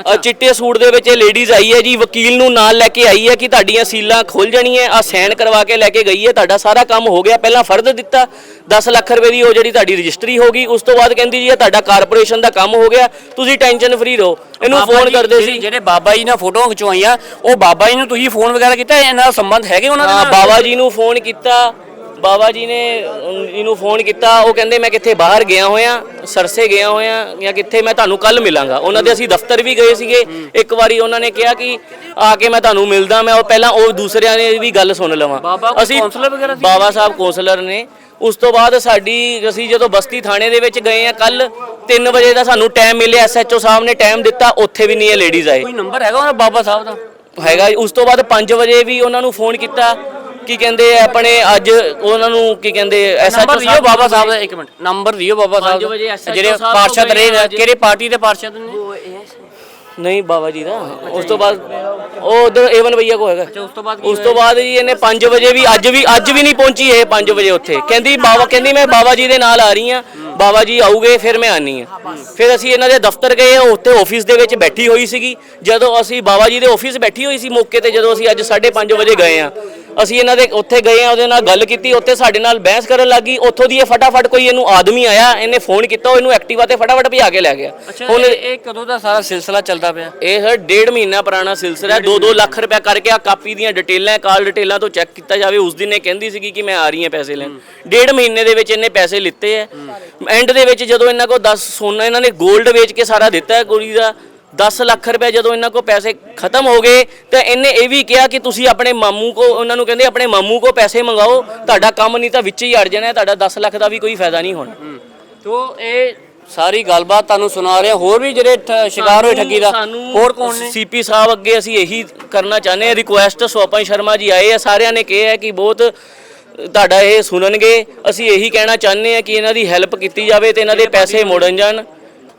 ਅ ਚਿੱਟੇ ਸੂਟ ਦੇ ਵਿੱਚ ਇਹ ਲੇਡੀਜ਼ ਆਈ ਹੈ ਜੀ ਵਕੀਲ ਨੂੰ ਨਾਲ ਲੈ ਕੇ ਆਈ ਹੈ ਕਿ ਤੁਹਾਡੀਆਂ ਸੀਲਾਂ ਖੁੱਲ ਜਾਣੀਆਂ ਆ ਸਾਈਨ ਕਰਵਾ ਕੇ ਲੈ ਕੇ ਗਈ ਹੈ ਤੁਹਾਡਾ ਸਾਰਾ ਕੰਮ ਹੋ ਗਿਆ ਪਹਿਲਾਂ ਫਰਦ ਦਿੱਤਾ 10 ਲੱਖ ਰੁਪਏ ਦੀ ਉਹ ਜਿਹੜੀ ਤੁਹਾਡੀ ਰਜਿਸਟਰੀ ਹੋ ਗਈ ਉਸ ਤੋਂ ਬਾਅਦ ਕਹਿੰਦੀ ਜੀ ਇਹ ਤੁਹਾਡਾ ਕਾਰਪੋਰੇਸ਼ਨ ਦਾ ਕੰਮ ਹੋ ਗਿਆ ਤੁਸੀਂ ਟੈਨਸ਼ਨ ਫਰੀ ਰਹੋ ਇਹਨੂੰ ਬਾਬਾ ਫੋਨ ਜੀ, ਕਰਦੇ ਜਿਹੜੇ- ਸੀ। ਜਿਹੜੇ ਬਾਬਾ ਜੀ ਨੇ ਫੋਟੋਆਂ ਖਿਚਵਾਈਆਂ ਉਹ ਬਾਬਾ ਜੀ ਨੂੰ ਤੁਸੀਂ ਫੋਨ ਵਗੈਰਾ ਕੀਤਾ ਇਹਨਾਂ ਦਾ ਸੰਬੰਧ ਹੈਗੇ ਉਹਨਾਂ ਦੇ ਹਾਂ ਨਾਲ? ਬਾਬਾ ਜੀ ਨੂੰ ਫੋਨ ਕੀਤਾ ਬਾਬਾ ਜੀ ਨੇ ਇਹਨੂੰ ਫੋਨ ਕੀਤਾ ਉਹ ਕਹਿੰਦੇ ਮੈਂ ਕਿੱਥੇ ਬਾਹਰ ਗਿਆ ਹੋਇਆ ਸਰਸੇ ਗਿਆ ਹੋਇਆ ਜਾਂ ਕਿੱਥੇ ਮੈਂ ਤੁਹਾਨੂੰ ਕੱਲ ਮਿਲਾਂਗਾ। ਉਹਨਾਂ ਦੇ ਅਸੀਂ ਦਫ਼ਤਰ ਵੀ ਗਏ ਸੀਗੇ। ਇੱਕ ਵਾਰੀ ਉਹਨਾਂ ਨੇ ਕਿਹਾ ਕਿ ਆ ਕੇ ਮੈਂ ਤੁਹਾਨੂੰ ਮਿਲਦਾ ਮੈਂ ਉਹ ਪਹਿਲਾਂ ਉਹ ਦੂਸਰਿਆਂ ਨੇ ਵੀ ਗੱਲ ਸੁਣ ਲਵਾਂ। ਬਾਬਾ ਕੋਈ ਕੌਂਸਲਰ ਵਗੈਰਾ ਸੀ? ਬਾਬਾ ਸਾਹਿਬ ਕੌਂਸਲਰ ਨੇ। ਉਸ ਤੋਂ ਬਾਅਦ ਸਾਡੀ ਅਸੀਂ ਜਦੋਂ ਬਸਤੀ ਥਾਣੇ ਦੇ ਵਿੱਚ ਗਏ ਆ ਕੱਲ 3 ਵਜੇ ਦਾ ਸਾਨੂੰ ਟਾਈਮ ਮਿਲਿਆ ਐਸਐਚਓ ਸਾਹਿਬ ਨੇ ਟਾਈਮ ਦਿੱਤਾ ਉੱਥੇ ਵੀ ਨਹੀਂ ਇਹ ਲੇਡੀਜ਼ ਆਏ। ਕੋਈ ਨੰਬਰ ਹੈਗਾ ਉਹਨਾਂ ਬਾਬਾ ਸਾਹਿਬ ਦਾ? ਹੈਗਾ ਉਸ ਤੋਂ ਬਾਅਦ 5 ਵਜੇ ਵੀ ਉਹਨਾਂ ਨੂੰ ਫੋਨ ਕੀਤਾ। ਕੀ ਕਹਿੰਦੇ ਆ ਆਪਣੇ ਅੱਜ ਉਹਨਾਂ ਨੂੰ ਕੀ ਕਹਿੰਦੇ ਨੰਬਰ ਐਸਐਚਓ ਦਿਓ ਬਾਬਾ ਸਾਹਿਬ ਦਾ ਇੱਕ ਮਿੰਟ ਨੰਬਰ ਦਿਓ ਬਾਬਾ ਸਾਹਿਬ ਪੰਜ ਵਜੇ SHO ਜਿਹੜੇ ਸਾਹਿਬ ਪਾਰਸ਼ਦ ਰਹੇ ਨੇ, ਅੱਜ। ਕਿਹੜੇ ਪਾਰਟੀ ਦੇ ਪਾਰਸ਼ਦ ਨੇ ਨਹੀਂ? ਬਾਬਾ ਜੀ ਦਾ ਉਸ ਤੋਂ ਬਾਅਦ ਉਹ ਉਧਰ ਏਵਨ ਭਈਆ ਕੋ ਹੈਗਾ। ਉਸ ਤੋਂ ਬਾਅਦ ਉਸ ਤੋਂ ਬਾਅਦ ਜੀ ਇਹਨੇ 5 ਵਜੇ ਵੀ ਅੱਜ ਵੀ ਅੱਜ ਵੀ ਨਹੀਂ ਪਹੁੰਚੀ ਇਹ 5 ਵਜੇ ਉੱਥੇ। ਕਹਿੰਦੀ ਬਾਬਾ ਕਹਿੰਦੀ ਮੈਂ ਬਾਬਾ ਜੀ ਦੇ ਨਾਲ ਆ ਰਹੀ ਆ ਬਾਬਾ ਜੀ ਆਉਗੇ ਫਿਰ ਮੈਂ ਆਨੀ ਆ ਫਿਰ ਅਸੀਂ ਇਹਨਾਂ ਦੇ ਦਫ਼ਤਰ ਗਏ ਉਹ ਉੱਥੇ ਆਫਿਸ ਦੇ ਵਿੱਚ ਬੈਠੀ ਹੋਈ ਸੀਗੀ। ਜਦੋਂ ਅਸੀਂ ਬਾਬਾ ਜੀ ਦੇ ਆਫਿਸ ਬੈਠੀ ਹੋਈ ਸੀ ਮੌਕੇ ਤੇ ਜਦੋਂ ਅਸੀਂ ਅੱਜ 5:30 ਵਜੇ ਗਏ ਆ ਅਸੀਂ ਇਹਨਾਂ ਦੇ ਉੱਥੇ ਗਏ ਆ ਉਹਦੇ ਨਾਲ ਗੱਲ ਕੀਤੀ ਉੱਥੇ ਸਾਡੇ ਨਾਲ ਬਹਿਸ ਕਰਨ ਲੱਗੀ ਉੱਥੋਂ ਦੀ ਇਹ ਫਟਾਫਟ ਕੋਈ ਇਹਨੂੰ ਆਦਮੀ ਆਇਆ ਇਹਨੇ ਫੋਨ ਕੀਤਾ ਉਹ ਇਹਨੂੰ ਐਕਟਿਵਾ ਤੇ ਫਟਾਫਟ ਭਜਾ ਕੇ ਲੈ ਗਿਆ। ਹੁਣ ਇਹ ਕਦੋਂ ਦਾ ਸਾਰਾ ਸਿਲਸਿਲਾ ਚੱਲਦਾ ਪਿਆ? ਇਹ ਸਰ ਡੇਢ ਮਹੀਨਾ ਪੁਰਾਣਾ ਸਿਲਸਿਲਾ 2-2 ਲੱਖ ਰੁਪਏ ਕਰਕੇ ਆ ਕਾਪੀ ਦੀਆਂ ਡਿਟੇਲਾਂ ਕਾਲ ਡਿਟੇਲਾਂ ਤੋਂ ਚੈੱਕ ਕੀਤਾ ਜਾਵੇ ਉਸ ਦਿਨ ਇਹ ਕਹਿੰਦੀ ਸੀਗੀ ਕਿ ਮੈਂ ਆ ਰਹੀ ਹਾਂ ਪੈਸੇ ਲੈਣ। ਡੇਢ ਮਹੀਨੇ ਦੇ ਵਿੱਚ ਇਹਨੇ ਪੈਸੇ ਲਿੱਤੇ ਐ ਐਂਡ ਦੇ ਵਿੱਚ ਜਦੋਂ ਇਹਨਾਂ ਕੋਲ 10 ਸੋਨਾ ਇਹਨਾਂ ਨੇ 골ਡ ਵੇਚ ਕੇ ਸਾਰਾ ਦਿੱਤਾ ਹੈ ਕੁੜੀ ਦਾ 10 ਲੱਖ ਰੁਪਏ ਜਦੋਂ ਇਹਨਾਂ ਕੋਲ ਪੈਸੇ ਖਤਮ ਹੋ ਗਏ ਤਾਂ ਇਹਨੇ ਇਹ ਵੀ ਕਿਹਾ ਕਿ ਤੁਸੀਂ ਆਪਣੇ ਮਾਮੂ ਕੋ ਉਹਨਾਂ ਨੂੰ ਕਹਿੰਦੇ ਆਪਣੇ ਮਾਮੂ ਕੋ ਪੈਸੇ ਮੰਗਾਓ ਤੁਹਾਡਾ ਕੰਮ ਨਹੀਂ ਤਾਂ ਵਿੱਚ ਹੀ ਅੜ ਜਾਣਾ ਤੁਹਾਡਾ 10 ਲੱਖ ਦਾ ਵੀ ਕੋਈ ਫਾਇਦਾ ਨਹੀਂ ਹੋਣਾ। ਤੋ ਇਹ ਸਾਰੀ ਗੱਲਬਾਤ ਤੁਹਾਨੂੰ ਸੁਣਾ ਰਿਹਾ ਹੋਰ ਵੀ ਜਿਹੜੇ ਸ਼ਿਕਾਰ ਹੋਏ ਠੱਗੀ ਦਾ ਹੋਰ ਕੌਣ ਨੇ? ਸੀਪੀ ਸਾਹਿਬ ਅੱਗੇ ਅਸੀਂ ਇਹੀ ਕਰਨਾ ਚਾਹੁੰਦੇ ਹਾਂ। ਰਿਕੁਐਸਟ ਸੋਪਨ ਸ਼ਰਮਾ ਜੀ ਆਏ ਆ ਸਾਰਿਆਂ ਨੇ ਕਿਹਾ ਹੈ ਕਿ ਬਹੁਤ ਤੁਹਾਡਾ ਇਹ ਸੁਣਨਗੇ। ਅਸੀਂ ਇਹੀ ਕਹਿਣਾ ਚਾਹੁੰਦੇ ਹਾਂ ਕਿ ਇਹਨਾਂ ਦੀ ਹੈਲਪ ਕੀਤੀ ਜਾਵੇ ਤੇ ਇਹਨਾਂ ਦੇ ਪੈਸੇ ਮੋੜਨ ਜਾਣ।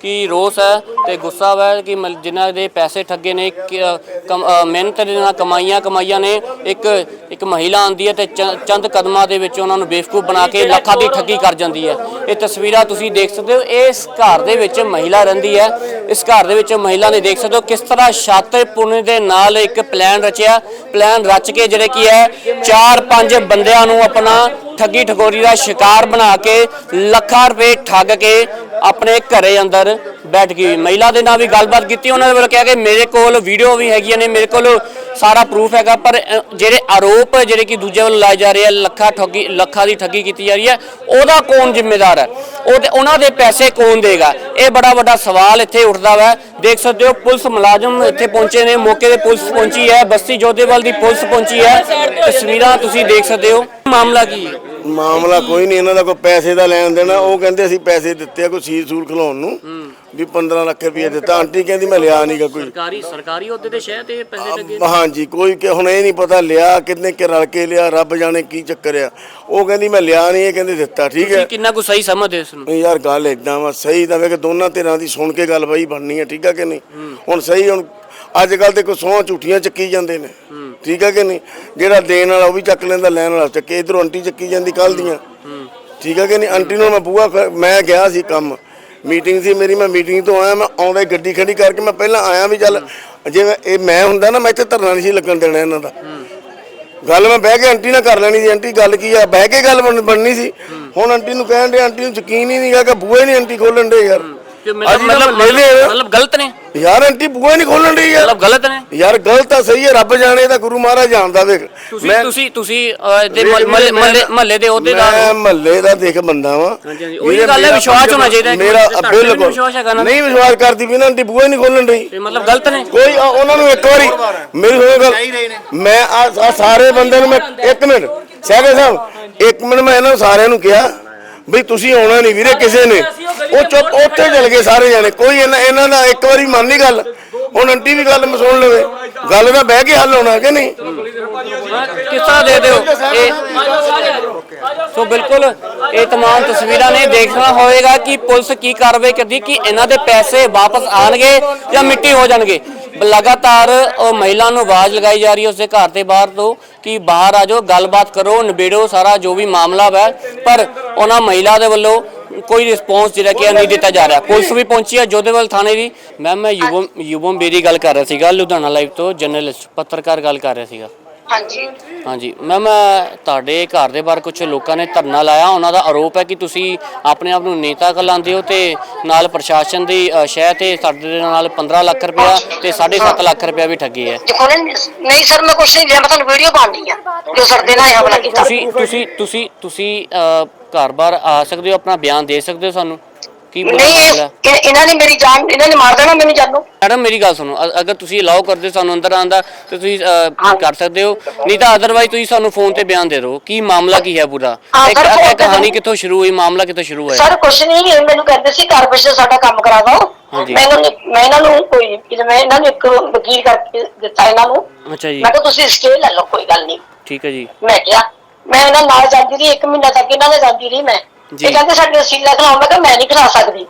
ਕਿ ਰੋਸ ਹੈ ਤੇ ਗੁੱਸਾ ਹੈ ਕਿ ਮਲ- ਜਿਨ੍ਹਾਂ ਦੇ ਪੈਸੇ ਠੱਗੇ ਨੇ ਕਿ, ਅ, ਕਮ- ਅ, ਮਿਹਨਤ ਦੇ ਨਾਲ ਕਮਾਈਆਂ ਕਮਾਈਆਂ ਨੇ ਇੱਕ ਇੱਕ ਮਹਿਲਾ ਆਂਦੀ ਹੈ ਤੇ ਚ- ਚੰਦ ਕਦਮਾਂ ਦੇ ਵਿੱਚ ਉਹਨਾਂ ਨੂੰ ਬੇਵਕੂਫ ਬਣਾ ਕੇ ਲੱਖਾਂ ਦੀ ਠੱਗੀ ਕਰ ਜਾਂਦੀ ਹੈ। ਇਹ ਤਸਵੀਰਾਂ ਤੁਸੀਂ ਦੇਖ ਸਕਦੇ ਹੋ ਇਸ ਘਰ ਦੇ ਵਿੱਚ ਮਹਿਲਾ ਰਹਿੰਦੀ ਹੈ। ਇਸ ਘਰ ਦੇ ਵਿੱਚ ਮਹਿਲਾ ਨੇ ਦੇਖ ਸਕਦੇ ਹੋ ਕਿਸ ਤਰ੍ਹਾਂ ਸ਼ਾਤਰ ਪੁਣੇ ਦੇ ਨਾਲ ਇੱਕ ਪਲਾਨ ਰਚਿਆ। ਪਲਾਨ ਰਚ ਕੇ ਜਿਹੜੇ ਕੀ ਹੈ ਚਾਰ ਪੰਜ ਬੰਦਿਆਂ ਨੂੰ ਆਪਣਾ ਠੱਗੀ ਠਗੋਰੀ ਦਾ ਸ਼ਿਕਾਰ ਬਣਾ ਕੇ ਲੱਖਾਂ ਰੁਪਏ ਠੱਗ ਕੇ ਆਪਣੇ ਘਰੇ ਅੰਦਰ ਬੈਠ ਗਈ ਮਹਿਲਾ ਦੇ ਨਾਲ ਵੀ ਗੱਲਬਾਤ ਕੀਤੀ, ਉਹਨਾਂ ਦੇ ਵੱਲੋਂ ਕਿਹਾ ਕਿ ਮੇਰੇ ਕੋਲ ਵੀਡੀਓ ਵੀ ਹੈਗੀਆਂ ਨੇ, ਮੇਰੇ ਕੋਲ ਸਾਰਾ ਪ੍ਰੂਫ ਹੈਗਾ, ਪਰ ਜਿਹੜੇ ਆਰੋਪ ਜਿਹੜੇ ਕਿ ਦੂਜੇ ਵੱਲੋਂ ਲਾਏ ਜਾ ਰਹੇ ਆ, ਲੱਖਾਂ ਠੱਗੀ, ਲੱਖਾਂ ਦੀ ਠੱਗੀ ਕੀਤੀ ਜਾ ਰਹੀ ਹੈ, ਉਹਦਾ ਕੌਣ ਜ਼ਿੰਮੇਦਾਰ ਹੈ? ਉਹ ਤੇ, ਉਹਨਾਂ ਦੇ ਪੈਸੇ ਕੌਣ ਦੇਗਾ? ਇਹ ਬੜਾ ਵੱਡਾ ਸਵਾਲ ਇੱਥੇ ਉੱਠਦਾ ਵਾ। ਦੇਖ ਸਕਦੇ ਹੋ, ਪੁਲਿਸ ਮੁਲਾਜ਼ਮ ਇੱਥੇ ਪਹੁੰਚੇ ਨੇ, ਮੌਕੇ ਤੇ ਪੁਲਿਸ ਪਹੁੰਚੀ ਹੈ, ਬਸਤੀ ਜੋਧੇਵਾਲ ਦੀ ਪੁਲਿਸ ਪਹੁੰਚੀ ਹੈ। ਤਸਵੀਰਾਂ ਤੁਸੀਂ ਦੇਖ ਸਕਦੇ ਹੋ। ਮਾਮਲਾ ਕੀ ਹੈ? ਮਾਮਲਾ ਕੋਈ ਨਹੀਂ ਇਹਨਾਂ ਦਾ ਕੋਈ ਪੈਸੇ ਦਾ ਲੈਣ ਦੇਣਾ ਉਹ ਕਹਿੰਦੇ ਅਸੀਂ ਪੈਸੇ ਦਿੱਤੇ ਆ ਕੋਈ ਸੀਲ ਸੂਲ ਖਲਾਉਣ ਨੂੰ। ਵੀ 15 ਲੱਖ ਰੁਪਏ ਦਿੱਤਾ। ਆਂਟੀ ਕਹਿੰਦੀ ਮੈਂ ਲਿਆ ਨਹੀਂਗਾ ਕੋਈ। ਸਰਕਾਰੀ ਸਰਕਾਰੀ ਅਹੁਦੇ ਤੇ ਸ਼ਹਿਰ ਤੇ ਪੈਸੇ ਲੱਗੇ। ਹਾਂਜੀ ਕੋਈ ਕਿ ਹੁਣ ਇਹ ਨਹੀਂ ਪਤਾ ਲਿਆ ਕਿੰਨੇ ਕਿ ਰਲ ਕੇ ਲਿਆ ਰੱਬ ਜਾਣੇ ਕੀ ਚੱਕਰ ਆ। ਉਹ ਕਹਿੰਦੀ ਮੈਂ ਲਿਆ ਨਹੀਂ ਇਹ ਕਹਿੰਦੇ ਦਿੱਤਾ ਠੀਕ ਹੈ। ਕਿੰਨਾ ਕੁ ਸਹੀ ਸਮਝਦੇ ਇਸ ਨੂੰ? ਨਹੀਂ ਯਾਰ ਗੱਲ ਇਦਾਂ ਵਾ ਸਹੀ ਤਾਂ ਵੇ ਕਿ ਦੋਨਾਂ ਧਿਰਾਂ ਦੀ ਸੁਣ ਕੇ ਗੱਲ ਬਈ ਬਣਨੀ ਹੈ ਠੀਕ ਆ ਕਿ ਨਹੀਂ? ਹੁਣ ਸਹੀ ਹੁਣ ਅੱਜ ਕੱਲ ਤੇ ਕੋਈ ਸੌਂ ਝੂਠੀਆਂ ਚੱਕੀ ਜਾਂਦੇ ਨੇ। ਠੀਕ ਹੈ ਕਿ ਨਹੀਂ? ਜਿਹੜਾ ਦੇਣ ਵਾਲਾ ਉਹ ਵੀ ਚੱਕ ਲੈਂਦਾ, ਲੈਣ ਵਾਲਾ ਚੱਕੇ। ਇਧਰੋਂ ਆਂਟੀ ਚੱਕੀ ਜਾਂਦੀ ਕੱਲ ਦੀਆਂ। ਠੀਕ ਹੈ ਕਿ ਨਹੀਂ? ਆਂਟੀ ਨੂੰ ਮੈਂ ਬੂਆ ਖ- ਮੈਂ ਗਿਆ ਸੀ ਕੰਮ। ਮੀਟਿੰਗ ਸੀ ਮੇਰੀ, ਮੈਂ ਮੀਟਿੰਗ ਤੋਂ ਆਇਆ, ਮੈਂ ਆਉਂਦਾ ਗੱਡੀ ਖੜੀ ਕਰਕੇ ਮੈਂ ਪਹਿਲਾਂ ਆਇਆ ਵੀ ਚੱਲ, ਜੇ ਮੈਂ- ਇਹ ਮੈਂ ਹੁੰਦਾ ਨਾ, ਮੈਂ ਇੱਥੇ ਧਰਨਾ ਨਹੀਂ ਸੀ ਲੱਗਣ ਦੇਣਾ ਇਹਨਾਂ ਦਾ। ਗੱਲ ਮੈਂ ਬਹਿ ਕੇ ਆਂਟੀ ਨਾਲ ਕਰ ਲੈਣੀ ਸੀ। ਆਂਟੀ, ਗੱਲ ਕੀ ਆ? ਬਹਿ ਕੇ ਗੱਲ ਬਣ- ਬਣਨੀ ਸੀ। ਹੁਣ ਆਂਟੀ ਨੂੰ ਕਹਿਣ ਦੇ ਆਂਟੀ ਨੂੰ ਯਕੀਨ ਹੀ ਨਹੀਂਗਾ ਕਿ ਬੂਹੇ ਨਹੀਂ ਆਂਟੀ ਖੋਲਣ ਦੇ ਯਾਰ। ਕਿ ਮਤਲਬ ਅਸੀਂ ਤਾਂ ਮਤਲਬ ਲੈ ਲਿਆ। ਮਤਲਬ ਗਲਤ ਨੇ। ਯਾਰ ਆਂਟੀ ਬੂਹੇ ਨਹੀਂ ਖੋਲਣ ਦੀ ਯਾਰ ਮਤਲਬ ਗਲਤ ਨੇ। ਯਾਰ ਗਲਤ ਤਾਂ ਸਹੀ ਹੈ ਰੱਬ ਜਾਣੇ ਤਾਂ ਗੁਰੂ ਮਹਾਰਾਜ ਜਾਣਦਾ ਵੇਖ ਤੁਸੀਂ ਤੁਸੀਂ ਤੁਸੀਂ ਅਹ, ਇਹਦੇ ਮਹੱਲੇ ਮਹੱਲੇ ਦੇ ਅਹੁਦੇਦਾਰ ਮੈਂ ਹੋ। ਮਹੱਲੇ ਦਾ ਦੇਖ ਬੰਦਾ ਵਾਂ। ਹਾਂਜੀ, ਹਾਂਜੀ। ਉਹੀ ਗੱਲ ਹੈ, ਵਿਸ਼ਵਾਸ ਹੋਣਾ ਚਾਹੀਦਾ ਹੈ ਕਿ ਮੇਰਾ ਤੁਹਾਡੇ ਤੇ ਵੀ ਬਿਲਕੁਲ। ਵਿਸ਼ਵਾਸ ਹੈਗਾ ਨਾ। ਨਹੀਂ ਵਿਸ਼ਵਾਸ ਕਰਦੀ ਵੀ ਨਾ ਆਂਟੀ ਬੂਹੇ ਨਹੀਂ ਖੋਲਣ ਮਤਲਬ ਗਲਤ ਨੇ। ਕੋਈ ਆ- ਉਹਨਾਂ ਨੂੰ ਇੱਕ ਵਾਰੀ ਮੇਰੀ ਸੁਣੋ ਗੱਲ। ਮੈਂ ਆ ਆ ਸਾਰੇ ਬੰਦੇ ਨੂੰ ਮੈਂ ਇੱਕ ਮਿੰਟ। ਸਹਿਗੇ ਸਾਹਿਬ ਇੱਕ ਮਿੰਟ ਮੈਂ ਇਹਨਾਂ ਨੂੰ ਸਾਰਿਆਂ ਨੂੰ ਕਿਹਾ ਵੀ ਤੁਸੀਂ ਆਉਣਾ ਨਹੀਂ ਵੀਰੇ ਕਿਸੇ ਨੇ। ਉਹ ਚੁੱਪ ਉੱਥੇ ਚਲ ਗਏ ਸਾਰੇ ਜਾਣੇ ਕੋਈ ਇਹਨਾਂ ਇਹਨਾਂ ਦਾ ਇੱਕ ਵਾਰੀ ਮੰਨ ਨਹੀਂ ਗੱਲ ਹੁਣ ਆਂਟੀ ਵੀ ਗੱਲ ਮੈਂ ਸੁਣ ਲਵੇ ਗੱਲ ਦਾ ਬਹਿ ਕੇ ਹੱਲ ਹੋਣਾ ਕਿ ਨਹੀਂ ਕਿਸ ਤਰ੍ਹਾਂ ਦੇ ਦਿਓ ਇਹ ਸੋ ਬਿਲਕੁਲ ਇਹ तमाम ਤਸਵੀਰਾਂ ਨੇ ਦੇਖਣਾ ਹੋਵੇਗਾ ਕਿ ਪੁਲਿਸ ਕੀ ਕਾਰਵਾਈ ਕਰਦੀ ਕਿ ਇਹਨਾਂ ਦੇ ਪੈਸੇ ਵਾਪਸ ਆਣਗੇ ਜਾਂ ਮਿੱਟੀ ਹੋ ਜਾਣਗੇ ਲਗਾਤਾਰ ਉਹ ਮਹਿਲਾ ਨੂੰ ਆਵਾਜ਼ ਲਗਾਈ ਜਾ ਰਹੀ ਹੈ ਉਸਦੇ ਘਰ ਦੇ ਬਾਹਰ ਤੋਂ ਕਿ ਬਾਹਰ ਆ ਜਾਓ, ਗੱਲਬਾਤ ਕਰੋ, ਨਿਬੇੜੋ, ਸਾਰਾ ਜੋ ਵੀ ਮਾਮਲਾ ਹੈ ਪਰ ਉਹਨਾਂ ਮਹਿਲਾ ਦੇ ਵੱਲੋਂ ਕੋਈ ਰਿਸਪੌਂਸ ਜਿਹੜਾ ਕਿ ਨਹੀਂ ਦਿੱਤਾ ਜਾ ਰਿਹਾ। ਪੁਲਿਸ ਵੀ ਪਹੁੰਚੀ ਹੈ ਜੋਧੇਵਾਲ ਥਾਣੇ ਦੀ ਮੈਮ ਮੈਂ ਯੁਵਮ ਯੂਵਮ ਬੇਰੀ ਗੱਲ ਕਰ ਰਿਹਾ ਸੀਗਾ, ਲੁਧਿਆਣਾ ਲਾਈਵ ਤੋਂ ਜਰਨਲਿਸਟ ਪੱਤਰਕਾਰ ਗੱਲ ਕਰ ਰਿਹਾ ਸੀਗਾ। ਹਾਂਜੀ। ਹਾਂਜੀ। ਮੈਮ ਤੁਹਾਡੇ ਘਰ ਦੇ ਬਾਹਰ ਕੁਝ ਲੋਕਾਂ ਨੇ ਧਰਨਾ ਲਾਇਆ। ਉਹਨਾਂ ਦਾ ਆਰੋਪ ਹੈ ਕਿ ਤੁਸੀਂ ਆਪਣੇ ਆਪ ਨੂੰ ਨੇਤਾ ਕਹਿਲਾਉਂਦੇ ਹੋ ਤੇ ਨਾਲ ਪ੍ਰਸ਼ਾਸਨ ਦੀ ਸ਼ਹਿ ਤੇ ਸਾਡੇ ਦੇ ਨਾਲ 15 ਲੱਖ ਰੁਪਇਆ ਤੇ 7.5 ਲੱਖ ਰੁਪਇਆ ਵੀ ਠੱਗੀ ਹੈ। ਦੇਖੋ ਨਹੀਂ ਸਰ ਮੈਂ ਕੁਛ ਨਹੀਂ ਲਿਆ ਮੈਂ ਤੁਹਾਨੂੰ ਵੀਡੀਓ ਪਾਉਣੀ ਆ ਜੋ ਸਰਦੇ ਨਾਲ ਇਹ ਹਮਲਾ ਕੀਤਾ। ਤੁਸੀਂ ਤੁਸੀਂ ਤੁਸੀਂ ਤੁਸੀਂ ਘਰ ਬਾਹਰ ਆ ਸਕਦੇ ਹੋ ਆਪਣਾ ਬਿਆਨ ਦੇ ਸਕਦੇ ਹੋ ਸਾਨੂੰ? ਕੀ ਨਹੀਂ? ਇਹ- ਇਹਨਾਂ ਨੇ ਮੇਰੀ ਜਾਨ ਇਹਨਾਂ ਨੇ ਮਾਰ ਦੇਣਾ ਮੈਨੂੰ ਜਾਨੂ। ਮੈਡਮ ਮੇਰੀ ਗੱਲ ਸੁਣੋ ਅ- ਅਗਰ ਤੁਸੀਂ ਅਲਾਉ ਕਰਦੇ ਹੋ ਸਾਨੂੰ ਅੰਦਰ ਆਉਣ ਦਾ ਤੇ ਤੁਸੀਂ ਅ, ਕਰ ਸਕਦੇ ਹੋ। ਨਹੀਂ ਤਾਂ ਅਦਰਵਾਈਜ਼ ਤੁਸੀਂ ਸਾਨੂੰ ਫੋਨ ਤੇ ਬਿਆਨ ਦੇ ਦਿਓ ਕੀ ਮਾਮਲਾ ਕੀ ਹੈ ਪੂਰਾ? ਹਾਂ, ਇੱਕ ਸਰ, ਇਹ phone ਤੇ ਕਹਾਣੀ ਦਿਓ। ਕਿੱਥੋਂ ਸ਼ੁਰੂ ਹੋਈ ਮਾਮਲਾ ਕਿੱਥੋਂ ਸ਼ੁਰੂ ਹੋਇਆ? ਸਰ ਕੁਛ ਨਹੀਂ ਇਹ ਮੈਨੂੰ ਕਹਿੰਦੇ ਸੀ ਘਰ ਵਿੱਚ ਸਾਡਾ ਕੰਮ ਕਰਾ ਦਿਓ। ਹਾਂਜੀ। ਮੈਂ ਇਹਨਾਂ ਨੂੰ ਮੈਂ ਇਹਨਾਂ ਨੂੰ ਕੋਈ ਮੈਂ ਇਹਨਾਂ ਨੂੰ ਇੱਕ ਵਕੀਲ ਕਰਕੇ ਦਿੱਤਾ ਇਹਨਾਂ ਨੂੰ। ਅੱਛਾ ਜੀ। ਮੈਂ ਕਿਹਾ ਤੁਸੀਂ ਸਟੇ ਲੈ ਲਓ ਕੋਈ ਗੱਲ ਨਹੀਂ। ਠੀਕ ਹੈ ਜੀ। ਮੈਂ ਕਿਹਾ ਮੈਂ ਉਹਨਾਂ ਨਾਲ ਜਾਂਦੀ ਰਹੀ ਇੱਕ ਮਹੀਨਾ ਤੱਕ ਇਹਨਾਂ ਦੇ ਜਾਂਦੀ ਰਹੀ ਮੈਂ। ਜੀ। ਇਹ ਕਹਿੰਦੇ ਸਾਡੇ ਵਸੀਲਾ ਖਿਲਾਓ ਮੈਂ ਕਿਹਾ ਮੈਂ ਨਹੀਂ ਖਿਲਾ ਸਕਦੀ।